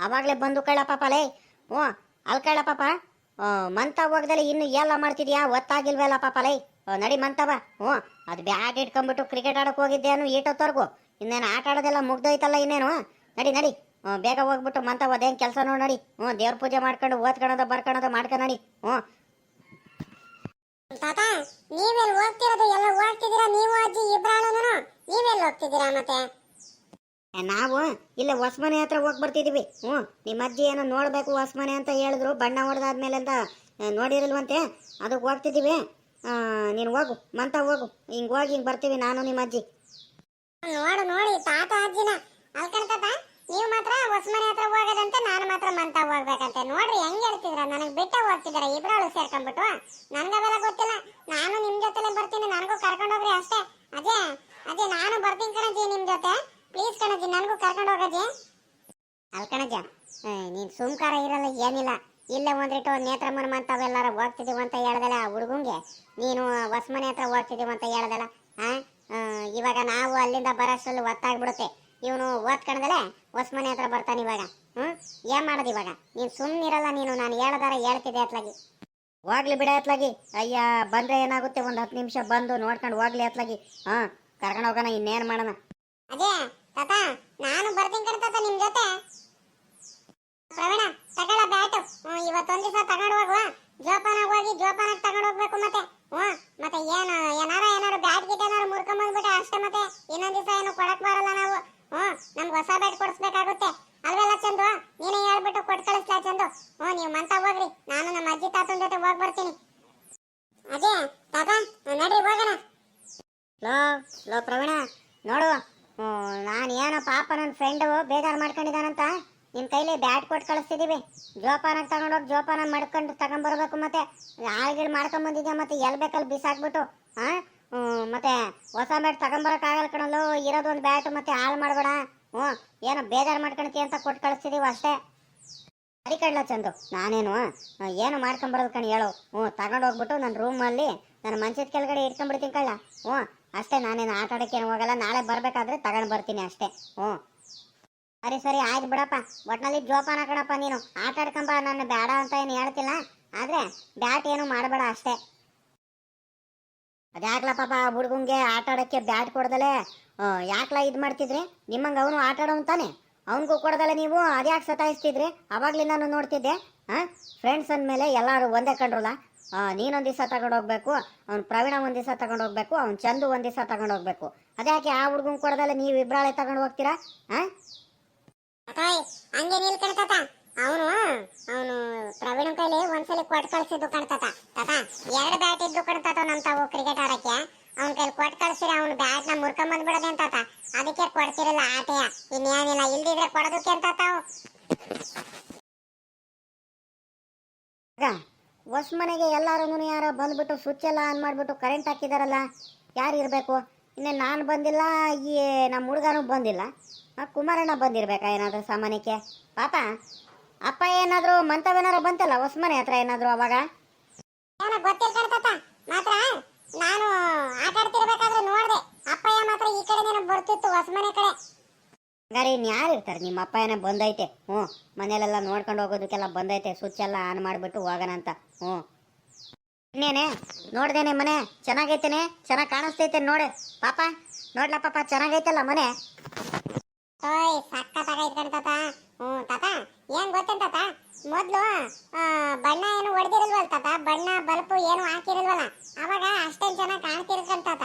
ಅವಾಗಲೇ ಬಂದು ಕಳ್ಳ ಪಾಪ ಲೇ ಓ, ಅಲ್ಲಿ ಕಳ್ಳ ಪಾಪ ಮಂತ ಹೋಗ್ದಲ್ಲಿ ಇನ್ನು ಎಲ್ಲ ಮಾಡ್ತಿದ್ಯಾ? ಒತ್ತಾಗಿಲ್ವಲ್ಲ ಪಾಪ ಲೈ ನಡಿ ಮಂತವ ಹ್ಞೂ ಅದು ಬ್ಯಾಗ್ ಇಟ್ಕೊಂಡ್ಬಿಟ್ಟು ಕ್ರಿಕೆಟ್ ಆಡಕ್ಕೆ ಹೋಗಿದ್ದೇನು ಈಟೋತ್ವರೆಗೂ ಇನ್ನೇನು ಆಟ ಆಡೋದೆಲ್ಲ ಮುಗ್ದೋಯ್ತಲ್ಲ ಇನ್ನೇನು? ನಡಿ ನಡಿ. ಬೇಗ ಹೋಗ್ಬಿಟ್ಟು ಮಂತ ಅದೇನು ಕೆಲಸ ನೋಡಿ ಹ್ಞೂ ದೇವ್ರ ಪೂಜೆ ಮಾಡ್ಕೊಂಡು ಓದ್ಕೊಳೋದು ಬರ್ಕೊಳೋದು ಮಾಡ್ಕೊಂಡು ನಡಿ. ಹ್ಞೂ ತಾತ ನೀವೆಲ್ಲಿ ಹೋಗ್ತಿರೋದು ಎಲ್ಲ ಹೋಗ್ತಿದ್ದೀರಾ ನೀವು ಅಜ್ಜಿ ಇಬ್ರಾಳನು ನೀವೆಲ್ಲಿ ಹೋಗ್ತಿದ್ದೀರಾ ಮತ್ತೆ? ನಾವು ಇಲ್ಲ ಹೊಸ್ಮನೆ ಹತ್ರ ಹೋಗಿ ಬರ್ತಿದೀವಿ. ಹ್ಞೂ ನಿಮ್ಮ ಅಜ್ಜಿ ಏನೋ ನೋಡಬೇಕು ಹೊಸ್ಮನೆ ಅಂತ ಹೇಳಿದ್ರು. ಬಣ್ಣ ಹೊಡೆದಾದ್ಮೇಲೆ ಅಂತ ನೋಡಿರಲ್ವಂತೆ. ಅದಕ್ಕೆ ಹೋಗ್ತಿದ್ದೀವಿ ನೀನು ಹೋಗು ಮಂತ ಹೋಗು. ಹಿಂಗೆ ಹೋಗಿ ಹಿಂಗೆ ಬರ್ತೀವಿ ನಾನು ನಿಮ್ಮ ಅಜ್ಜಿ. ನೋಡು ನೋಡಿ ತಾತ ಅಜ್ಜಿನ. ತಾತ. ನೀವು ಮಾತ್ರ ಹೊಸಮನೆ ಹತ್ರ ಹೋಗೋದಂತೆ ನಾನು ಮಾತ್ರ ಮಂತ ಹೋಗ್ಬೇಕಂತೆ. ನೋಡ್ರಿ, ಹೆಂಗ್ ಹೇಳ್ತಿದ್ರ? ನನಗ್ ಬಿಟ್ಟ ಹೋಗ್ತಿದಾರ, ಇಬ್ರಾಳು ಸೇರ್ಕೊಂಡ್ಬಿಟ್ಟು ನನ್ಗವೆಲ್ಲ ಗೊತ್ತಿಲ್ಲ. ನಾನು ನಿಮ್ ಜೊತೆಲೆ ಬರ್ತೀನಿ, ನನಗೂ ಕರ್ಕೊಂಡು ಹೋಗ್ರಿ ಅಷ್ಟೇ. ಅದೇ ಅದೇ ನಾನು ಬರ್ತೀನಿ ಕಣಜಿ ನಿಮ್ ಜೊತೆ. ಪ್ಲೀಸ್ ಕಣಜಿ, ನನಗೂ ಕರ್ಕೊಂಡು ಅಲ್ ಕಣಜ ನೀನ್ ಸುಮ್ಕಾರ ಇರಲ್ಲ, ಏನಿಲ್ಲ. ಇಲ್ಲೇ ಒಂದ್ರಿಟ್ಟು ನೇತ್ರಮ್ಮನ ಮಂತ ಅವೆಲ್ಲಾರ ಹೋಗ್ತಿದೀವಿ ಅಂತ ಹೇಳ್ದಲ್ಲ ಆ ಹುಡುಗಂಗೆ. ನೀನು ಹೊಸಮನೆ ಹತ್ರ ಹೋಗ್ತಿದೀವಿ ಅಂತ ಹೇಳ್ದಲ್ಲ, ಆ? ಇವಾಗ ನಾವು ಅಲ್ಲಿಂದ ಬರೋಷ್ಟ್ರಲ್ಲಿ ಒತ್ತಾಗ್ಬಿಡುತ್ತೆ. ಇವನು ಓದ್ಕೊಂಡದಲೆ ಹೊಸ್ಮನೆ ಹತ್ರ ಬರ್ತಾನೆ ಇವಾಗ. ಹ್ಮ್? ಏನ್ ಮಾಡೋದು ಇವಾಗ? ನೀನು ಸುಮ್ಮನಿರಲ್ಲ ನೀನು, ನಾನು ಹೇಳದಾರ ಹೇಳ್ತಿದ್ದೆ ಅತ್ಲಾಗಿ. ಹೋಗ್ಲಿ ಬಿಡ ಅತ್ಲಾಗಿ. ಅಯ್ಯ, ಬಂದ್ರೆ ಏನಾಗುತ್ತೆ? ಒಂದು ಹತ್ತು ನಿಮಿಷ ಬಂದು ನೋಡ್ಕೊಂಡು ಹೋಗ್ಲಿ ಅತ್ಲಾಗಿ. ಹಾ, ಕರ್ಕೊಂಡು ಹೋಗೋಣ, ಇನ್ನೇನ್ ಮಾಡೋಣ? ಅದೇ, ತಾತ, ನಾನು ಬರ್ತೀನಿ ಕಣ ತಾತ ನಿಮ್ ಜೊತೆ. ಪ್ರವೀಣ ತಗೊಳ ಬ್ಯಾಟು. ಇವತ್ತೊಂದ್ ದಿವಸ ತಗೊಂಡು ಹೋಗುವ. ಜೋಪಾನಾಗ ಹೋಗಿ, ಜೋಪಾನಾಗ ತಗೊಂಡು ಹೋಗ್ಬೇಕು ಮತ್ತೆ. ಹ್ಮ್, ಮತ್ತೆ ಏನು, ಏನಾರ ಏನಾರು ಬ್ಯಾಟ್ ಗಿಟ್ ಏನಾರು ಮುರ್ಕೊಂಡ್ ಬಂದ್ಬಿಟ್ಟೆ ಅಷ್ಟೇ ಮತ್ತೆ. ಇನ್ನೊಂದ್ ದಿವಸ ಏನು ಕೊಡಕ್ ಬರಲ್ಲ ನಾವು. ಹ್ಮ್ ನಮ್ಗೆ ಹೊಸ ಬ್ಯಾಟ್ ಕೊಡಿಸ್ಬೇಕಾಗುತ್ತೆ. ಅಲ್ವೆಲ್ಲ ಚಂದು? ನೀನೇ ಹೇಳ್ಬಿಟ್ಟು ಕೊಟ್ಟು ಕಳಿಸ್ಲಾ ಚಂದು? ಹ್ಞೂ, ನೀವು ಮಂತ ಹೋಗ್ರಿ. ನಾನು ನಮ್ಮ ಅಜ್ಜಿ ತಾತನ ಜೊತೆ ಹೋಗ್ ಬರ್ತೀನಿ. ಅದೇ ತಾತ, ನಡ್ರಿ, ಹೋಗೋಣ. ಲೋ ಲೋ ಪ್ರವೀಣ, ನೋಡು. ನಾನು ಏನೋ ಪಾಪ ನನ್ನ ಫ್ರೆಂಡು ಬೇಜಾರು ಮಾಡ್ಕೊಂಡಿದ್ದಾನಂತ. ನಿನ್ನ ಕೈಲಿ ಬ್ಯಾಟ್ ಕೊಟ್ಟು ಕಳಿಸ್ತಿದ್ದೀವಿ ಜೋಪಾನಾಗ ತಗೊಂಡೋಗಿ ಜೋಪಾನ ಮಾಡ್ಕೊಂಡು ತಗೊಂಡ್ಬರ್ಬೇಕು ಮತ್ತೆ. ಆಳ್ಗಿಳ್ ಮಾಡ್ಕೊಂಬಂದಿದ್ಯಾ ಮತ್ತೆ ಎಲ್ಲಿ ಬೇಕಲ್ಲಿ ಬಿಸಾಕ್ಬಿಟ್ಟು, ಹಾಂ? ಮತ್ತೆ ಹೊಸ ಬ್ಯಾಟ್ ತಗೊಂಬರೋಕ್ಕಾಗಲ್ಲ ಕಣಲು ಇರೋದೊಂದು ಬ್ಯಾಟ್ ಮತ್ತೆ ಹಾಳು ಮಾಡಬೇಡ. ಹ್ಞೂ ಏನೋ ಬೇಜಾರು ಮಾಡ್ಕೊಳ್ತಿ ಅಂತ ಕೊಟ್ಟು ಕಳಿಸ್ತಿದ್ದೀವಿ ಅಷ್ಟೇ. ಸರಿ ಕಡ್ಲ ಚಂದು, ನಾನೇನು ಏನು ಮಾಡ್ಕೊಂಬರೋದು ಕಣ ಹೇಳು. ಹ್ಞೂ ತಗೊಂಡು ಹೋಗ್ಬಿಟ್ಟು ನನ್ನ ರೂಮಲ್ಲಿ ನನ್ನ ಮಂಚದ ಕೆಳಗಡೆ ಇಟ್ಕೊಂಡ್ಬಿಡ್ತೀನಿ ಕಳ್ಳ ಹ್ಞೂ ಅಷ್ಟೇ ನಾನೇನು ಆಟ ಆಡೋಕ್ಕೇನು ಹೋಗಲ್ಲ, ನಾಳೆ ಬರಬೇಕಾದ್ರೆ ತಗೊಂಡು ಬರ್ತೀನಿ ಅಷ್ಟೇ. ಹ್ಞೂ ಸರಿ ಸರಿ, ಆಯ್ತು ಬಿಡಪ್ಪ. ಒಟ್ನಲ್ಲಿ ಜೋಪಾನ ಕಣಪ್ಪ ನೀನು. ಆಟ ಆಡ್ಕೊಂಬ ನನ್ನ ಬೇಡ ಅಂತ ಏನು ಹೇಳ್ತಿಲ್ಲ. ಆದರೆ ಬ್ಯಾಟ್ ಏನು ಮಾಡಬೇಡ ಅಷ್ಟೇ. ಅದ್ಯಾಕ್ಲ ಪಾಪ ಆ ಹುಡುಗಂಗೆ ಆಟ ಆಡೋಕ್ಕೆ ಬ್ಯಾಟ್ ಕೊಡ್ದಲೆ? ಯಾಕ್ಲ ಇದು ಮಾಡ್ತಿದ್ರಿ? ನಿಮ್ಮಂಗೆ ಅವನು ಆಟ ಆಡೋನು ತಾನೆ? ಅವನಿಗೂ ಕೊಡ್ದಲೆ ನೀವು? ಅದ್ಯಾಕೆ ಸತಾಯಿಸ್ತಿದ್ರಿ? ಅವಾಗ್ಲಿಂದ ನಾನು ನೋಡ್ತಿದ್ದೆ. ಹಾಂ ಫ್ರೆಂಡ್ಸ್ ಅಂದಮೇಲೆ ಎಲ್ಲರೂ ಒಂದೇ ಕಂಡ್ರಲ್ಲ? ನೀನೊಂದು ದಿವಸ ತಗೊಂಡು ಹೋಗ್ಬೇಕು, ಅವ್ನು ಪ್ರವೀಣ ಒಂದು ದಿವಸ ತಗೊಂಡು ಹೋಗ್ಬೇಕು, ಅವ್ನು ಚಂದು ಒಂದು ದಿವಸ ತಗೊಂಡು ಹೋಗ್ಬೇಕು. ಅದ್ಯಾಕೆ ಆ ಹುಡುಗನ್ ಕೊಡ್ದಲೆ ನೀವು ಇಬ್ಬರಾಳೆ ತಗೊಂಡು ಹೋಗ್ತೀರಾ? ಹಾಂ ಹಂಗೆ ನಿಲ್ಕಣ ಅವನು ಅವನು ಪ್ರವೀಣ್ ಕೈಲಿ ಒಂದ್ಸಲಿ ಕೊಟ್ಟು ಕಳ್ಸಿದ್ದು ಕಣ್ತಾತ ತಾತ, ಎರಡು ಬ್ಯಾಟ್ ಇದ್ದು ಕಣ್ತಾತ ನಮ್ಮ ಕ್ರಿಕೆಟ್ ಆಡಕ್ಕೆ. ಅವನ ಕೈಲಿ ಕೊಟ್ಟು ಕಳ್ಸಿರ ಅವ್ನು ನ ಮುರ್ಕೊಂಡ್ ಬಂದ್ಬಿಡದೆ ಅಂತಾತ ಅದಕ್ಕೆ ಕೊಡ್ತಿರಲ್ಲ ಆಟೆಯ. ಇನ್ನೇನಿಲ್ಲ ಇಲ್ದಿದ್ರೆ ಕೊಡೋದಕ್ಕೆ ಅಂತ ತಾವು ಹೊಸ ಮನೆಗೆ ಎಲ್ಲಾರು ಯಾರೋ ಬಂದ್ಬಿಟ್ಟು ಸ್ವಿಚ್ ಎಲ್ಲ ಆನ್ ಮಾಡ್ಬಿಟ್ಟು ಕರೆಂಟ್ ಹಾಕಿದಾರಲ್ಲ, ಯಾರು ಇರಬೇಕು? ಇನ್ನೇ ನಾನು ಬಂದಿಲ್ಲ, ಈ ನಮ್ಮ ಹುಡುಗನೂ ಬಂದಿಲ್ಲ. ಕುಮಾರಣ್ಣ ಬಂದಿರ್ಬೇಕಾ ಏನಾದರೂ ಸಾಮಾನ್ಯಕ್ಕೆ? ಪಾಪ ಅಪ್ಪ ಏನಾದ್ರು ಮಂತವೇನಾರು ಬಂತಲ್ಲ ಹೊಸ್ಮನೆ ಹತ್ರ ಏನಾದ್ರು ಅವಾಗ? ಏನೋ ಗೊತ್ತಿಲ್ಲ ಮಾತ್ರ ನಾನು ಆಟ ಆಡ್ತಿರ್ಬೇಕಾದ್ರೆ ನೋಡ್ದೆ. ಅಪ್ಪಯ್ಯ ಮಾತ್ರ ಈ ಕಡೆನೇನೋ ಬರ್ತಿತ್ತು ಹೊಸ್ಮನೆ ಕಡೆ. ಹಂಗಾರೆ ಇನ್ ಯಾರು ಇರ್ತಾರೆ? ನಿಮ್ಮ ಅಪ್ಪ ಏನೋ ಬಂದೈತೆ. ಹ್ಞೂ ಮನೇಲೆಲ್ಲ ನೋಡ್ಕೊಂಡು ಹೋಗೋದಕ್ಕೆಲ್ಲ ಬಂದೈತೆ. ಸ್ವಿಚ್ ಎಲ್ಲ ಆನ್ ಮಾಡಿಬಿಟ್ಟು ಹೋಗೋಣ ಅಂತ. ಹ್ಞೂ ಇನ್ನೇನೆ? ನೋಡ್ದೇನೆ ಮನೆ. ಚೆನ್ನಾಗೈತೇನೆ? ಚೆನ್ನಾಗಿ ಕಾಣಿಸ್ತೈತೆ ನೋಡೆ. ಪಾಪ. ನೋಡ್ಲಾ ಪಾಪ ಚೆನ್ನಾಗೈತಲ್ಲ ಮನೆ? ಓಯ್ ಸಕ್ಕತ್ತಾಗೈತ್ ಕಣ್ತಾತ ಹ್ಞೂ, ತಾತ, ಏನ್ ಗೊತ್ತೇನ್ ತಾತ? ಮೊದ್ಲು ಬಣ್ಣ ಏನು ಹೊಡೆದಿರಲ್ವಲ್ ತಾತ? ಬಣ್ಣ, ಬಲ್ಪು ಏನು ಹಾಕಿರಲ್ವಲ್ಲ? ಅವಾಗ ಅಷ್ಟೇನ್ ಚೆನ್ನಾಗಿ ಕಾಣ್ತಿರ್ಕಂತ ತಾತ.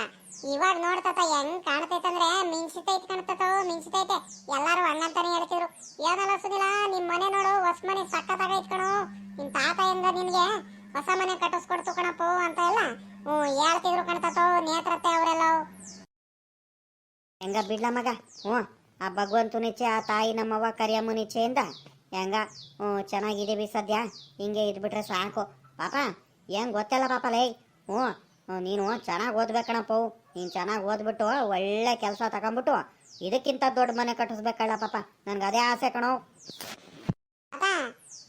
ಇವಾಗ ನೋಡ್ತಾತ ಹೆಂಗ್ ಕಾಣ್ತೈತಂದ್ರೆ ಮಿಂಚಿತೈತ್ ಕಾಣ್ತತೋ ಮಿಂಚಿತೈತೆ. ಎಲ್ಲಾರು ಅಣ್ಣಂತಾನೆ ಹೇಳ್ತಿದ್ರು. ಏನಲ್ಲ ಸುನಿಲ ನಿಮ್ ಮನೆ ನೋಡು, ಹೊಸ ಮನೆ ಸಕ್ಕತ್ತಾಗೈತ್ ಕಣೋ. ನಿಮ್ ತಾತ ಹೆಂಗ ನಿನ್ಗೆ ಹೊಸ ಮನೆ ಕಟ್ಟಿಸ್ಕೊಡ್ತು ಕಣಪ್ಪು ಅಂತ ಎಲ್ಲ, ಹ್ಞೂ, ಹೇಳ್ತಿದ್ರು ಕಣ್ತಾತೋ ನೇತ್ರತೆ ಅವರೆಲ್ಲ. ಹೆಂಗ ಬಿಡ್ಲ ಮಗ? ಹ್ಞೂ. ಆ ಭಗವಂತನಿಚ್ಛೆ ಆ ತಾಯಿ ನಮ್ಮವ್ವ ಇಚ್ಛೆಯಿಂದ ಹೆಂಗ? ಹ್ಞೂ ಚೆನ್ನಾಗಿದ್ದೀವಿ ಸದ್ಯ. ಹಿಂಗೆ ಇದ್ಬಿಟ್ರೆ ಸಾಕು. ಪಾಪ, ಹೆಂಗ್ ಗೊತ್ತಲ್ಲ ಪಾಪ ಲೈ. ಹ್ಞೂ ನೀನು ಚೆನ್ನಾಗಿ ಓದ್ಬೇಕಣಪ್ಪು ನೀನು ಚೆನ್ನಾಗಿ ಓದ್ಬಿಟ್ಟು ಒಳ್ಳೆ ಕೆಲಸ ತಗೊಂಬಿಟ್ಟು ಇದಕ್ಕಿಂತ ದೊಡ್ಡ ಮನೆ ಕಟ್ಟಿಸ್ಬೇಕಲ್ಲ ಪಾಪ. ನನ್ಗೆ ಅದೇ ಆಸೆ ಕಣೋ.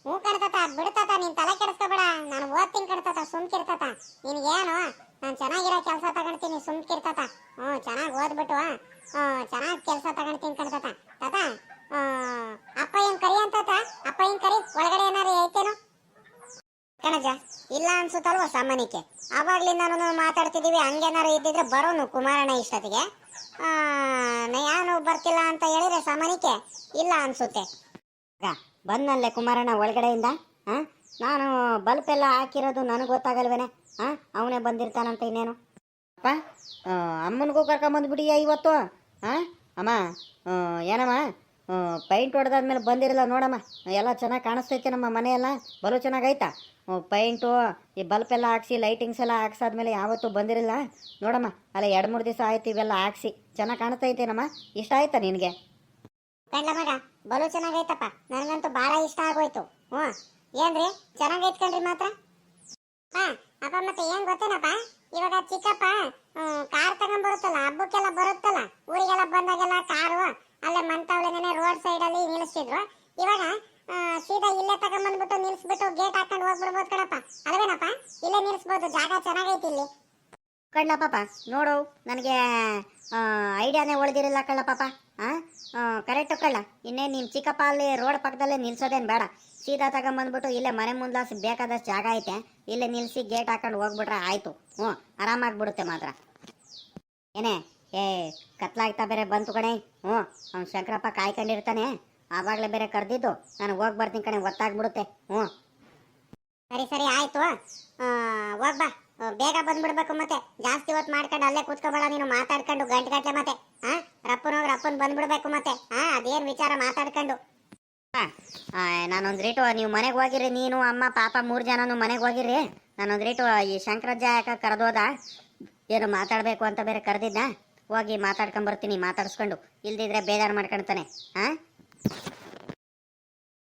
ಹೂ ಕಡ್ತತ ಬಿಡ್ತತ, ನೀನ್ ತಲೆ ಕೆಡಿಸ್ಕೋಬೇಡ. ನಾನು ಓದ್ತೀನಿ ಕಣ್ತಾತ ನಿನ್ಗೆ ನಿನ್ಗೇನು? ನಾನು ಚೆನ್ನಾಗಿರೋ ಕೆಲಸ ತಗೊಂಡ್ತೀನಿ ಸುಮ್ಕಿರ್ತಾತ ಹ್ಞೂ ಚೆನ್ನಾಗಿ ಓದ್ಬಿಟ್ಟು ಚೆನ್ನಾಗಿ ಕೆಲಸ ತಗೊಳ್ತೀನಿ ಕಣ್ತಾತ ತಾತ. ಅಪ್ಪ ಏನು ಕರಿ ಅಂತಾತ ಅಪ್ಪ ಏನು ಕರಿ? ಒಳಗಡೆ ಏನಾರು ಐತೇನು ಕಣಜ, ಇಲ್ಲ ಅನ್ಸುತ್ತಲ್ವ ಸಾಮಾನ್ಯಕ್ಕೆ? ಆವಾಗ್ಲಿಂದ ಮಾತಾಡ್ತಿದ್ದೀವಿ ಹಂಗೇನಾರು ಇದ್ದಿದ್ರೆ ಬರೋನು ಕುಮಾರಣ್ಣ ಇಷ್ಟೊತ್ತಿಗೆ. ನಾನು ಬರ್ತಿಲ್ಲ ಅಂತ ಹೇಳಿದ್ರೆ ಸಾಮಾನ್ಯಕ್ಕೆ ಇಲ್ಲ ಅನ್ಸುತ್ತೆ. ಬಂದಲ್ಲೇ ಕುಮಾರಣ್ಣ ಒಳಗಡೆಯಿಂದ ಆ? ನಾನು ಬಲ್ಪ್ ಎಲ್ಲ ಹಾಕಿರೋದು ನನಗೆ ಗೊತ್ತಾಗಲ್ವೇನೆ? ಆ ಅವನೇ ಬಂದಿರ್ತಾನಂತ ಇನ್ನೇನು? ಅಪ್ಪ ಅಮ್ಮನಿಗೂ ಕರ್ಕೊಂಬಂದ್ಬಿಡಿಯ ಇವತ್ತು. ಹಾಂ ಅಮ್ಮ ಏನಮ್ಮ? ಪೈಂಟ್ ಹೊಡೆದಾದ್ಮೇಲೆ ಬಂದಿರಲ್ಲ ನೋಡಮ್ಮ. ಎಲ್ಲ ಚೆನ್ನಾಗಿ ಕಾಣಿಸ್ತೈತೆ ನಮ್ಮ ಮನೆಯೆಲ್ಲ. ಬಲು ಚೆನ್ನಾಗೈತಾ? ಪೈಂಟು ಈ ಬಲ್ಪ್ ಎಲ್ಲ ಹಾಕ್ಸಿ ಲೈಟಿಂಗ್ಸ್ ಎಲ್ಲ ಹಾಕ್ಸಾದ್ಮೇಲೆ ಯಾವತ್ತೂ ಬಂದಿರಲ್ಲ. ನೋಡಮ್ಮ ಅಲ್ಲ ಎರಡು ಮೂರು ದಿವಸ ಆಯ್ತು ಇವೆಲ್ಲ ಹಾಕ್ಸಿ. ಚೆನ್ನಾಗಿ ಕಾಣಿಸ್ತೈತೇನಮ್ಮ? ಇಷ್ಟ ಆಯ್ತಾ ನಿನಗೆ? ಮಗ ಬಲು ಚೆನ್ನಾಗೈತಪ್ಪ. ನನಗಂತೂ ಭಾಳ ಇಷ್ಟ ಆಗೋಯ್ತು. ಹ್ಞೂ ಏನ್ರಿ? ಚೆನ್ನಾಗೈತ್ ಕಣ್ರಿ ಮಾತ್ರ? ಅಪ್ಪ ಮತ್ತೆ ಏನ್ ಗೊತ್ತೇನಪ್ಪ? ಇವಾಗ ಚಿಕ್ಕಪ್ಪ ಕಾರ್ ಕಾರ್ ತಗೊಂಡ್ಬರುತ್ತಲ್ಲ ಹಬ್ಬಕ್ಕೆಲ್ಲ ಬರುತ್ತಲ್ಲ, ಊರಿಗೆಲ್ಲ ಬಂದಾಗೆಲ್ಲ ಕಾರು, ಅಲ್ಲೇ ಮಂತವಳೆನೇ ರೋಡ್ ಸೈಡ್ ಅಲ್ಲಿ ನಿಲ್ಲಿಸ್ತಿದ್ರು ಇವಾಗ ಸೀದಾ ಇಲ್ಲೇ ತಗೊಂಡ್ಬಂದ್ಬಿಟ್ಟು ನಿಲ್ಸ್ಬಿಟ್ಟು ಗೇಟ್ ಹಾಕೊಂಡು ಹೋಗ್ಬಿಡ್ಬೋದು ಕಣಪ್ಪ. ಅಲ್ವೇನಪ್ಪ? ಇಲ್ಲೇ ನಿಲ್ಸ್ಬೋದು, ಜಾಗ ಚೆನ್ನಾಗೈತಿ ಇಲ್ಲಿ. ಕಳ್ಳ ಪಾಪ ನೋಡು, ನನಗೆ ಐಡಿಯಾನೇ ಉಳಿದಿರಲ್ಲ ಕಳ್ಳ ಪಾಪ ಹಾಂ ಕರೆಕ್ಟು ಕಳ್ಳ ಇನ್ನೇ ನಿಮ್ಮ ಚಿಕ್ಕಪ್ಪ ಅಲ್ಲಿ ರೋಡ್ ಪಕ್ಕದಲ್ಲೇ ನಿಲ್ಸೋದೇನು ಬೇಡ. ಸೀದಾ ತಗೊಂಬಂದ್ಬಿಟ್ಟು ಇಲ್ಲೇ ಮನೆ ಮುಂದಾಸಿ ಬೇಕಾದಷ್ಟು ಜಾಗ ಐತೆ, ಇಲ್ಲೇ ನಿಲ್ಲಿಸಿ ಗೇಟ್ ಹಾಕೊಂಡು ಹೋಗ್ಬಿಟ್ರೆ ಆಯಿತು. ಹ್ಞೂ, ಆರಾಮಾಗ್ಬಿಡುತ್ತೆ ಮಾತ್ರ. ಏನೇ, ಏ, ಕತ್ಲಾಗ್ತಾ ಬೇರೆ ಬಂತು ಕಣೆ. ಹ್ಞೂ, ಅವ್ನು ಶಂಕರಪ್ಪ ಕಾಯ್ಕೊಂಡಿರ್ತಾನೆ. ಆವಾಗಲೇ ಬೇರೆ ಕರೆದಿದ್ದು. ನಾನು ಹೋಗಿ ಬರ್ತೀನಿ ಕಣೆ ಒತ್ತಾಗ್ಬಿಡುತ್ತೆ ಹ್ಞೂ. ಸರಿ ಸರಿ, ಆಯ್ತು. ಹೋಗ್ಬಾ ಬೇಗ ಬಂದ್ಬಿಡ್ಬೇಕು ಮತ್ತೆ. ಜಾಸ್ತಿ ಹೊತ್ತು ಮಾಡ್ಕೊಂಡು ಅಲ್ಲೇ ಕೂತ್ಕೊಬೇಡ ನೀನು, ಮಾತಾಡ್ಕೊಂಡು ಗಂಟೆ ಗಂಟೆ ಮತ್ತೆ. ಹಾಂ ರಪ್ಪನ ಹೋಗಿ ರಪ್ಪನ್ ಬಂದ್ಬಿಡ್ಬೇಕು ಮತ್ತೆ. ಹಾಂ ಅದೇನ್ ವಿಚಾರ ಮಾತಾಡ್ಕೊಂಡು. ನಾನೊಂದು ರೇಟು, ನೀವು ಮನೆಗೆ ಹೋಗಿರಿ ನೀನು, ಅಮ್ಮ, ಪಾಪ ಮೂರು ಜನನು ಮನೆಗೆ ಹೋಗಿರಿ ನಾನೊಂದು ರೇಟು, ಈ ಶಂಕರಜ್ಜ ಯಾಕೆ ಕರೆದೋದ ಏನು ಮಾತಾಡಬೇಕು ಅಂತ ಬೇರೆ ಕರೆದಿದ್ದ? ಹೋಗಿ ಮಾತಾಡ್ಕೊಂಬರ್ತೀನಿ ಮಾತಾಡಿಸ್ಕೊಂಡು. ಇಲ್ದಿದ್ರೆ ಬೇಜಾರು ಮಾಡ್ಕೊಳ್ತಾನೆ ಹಾಂ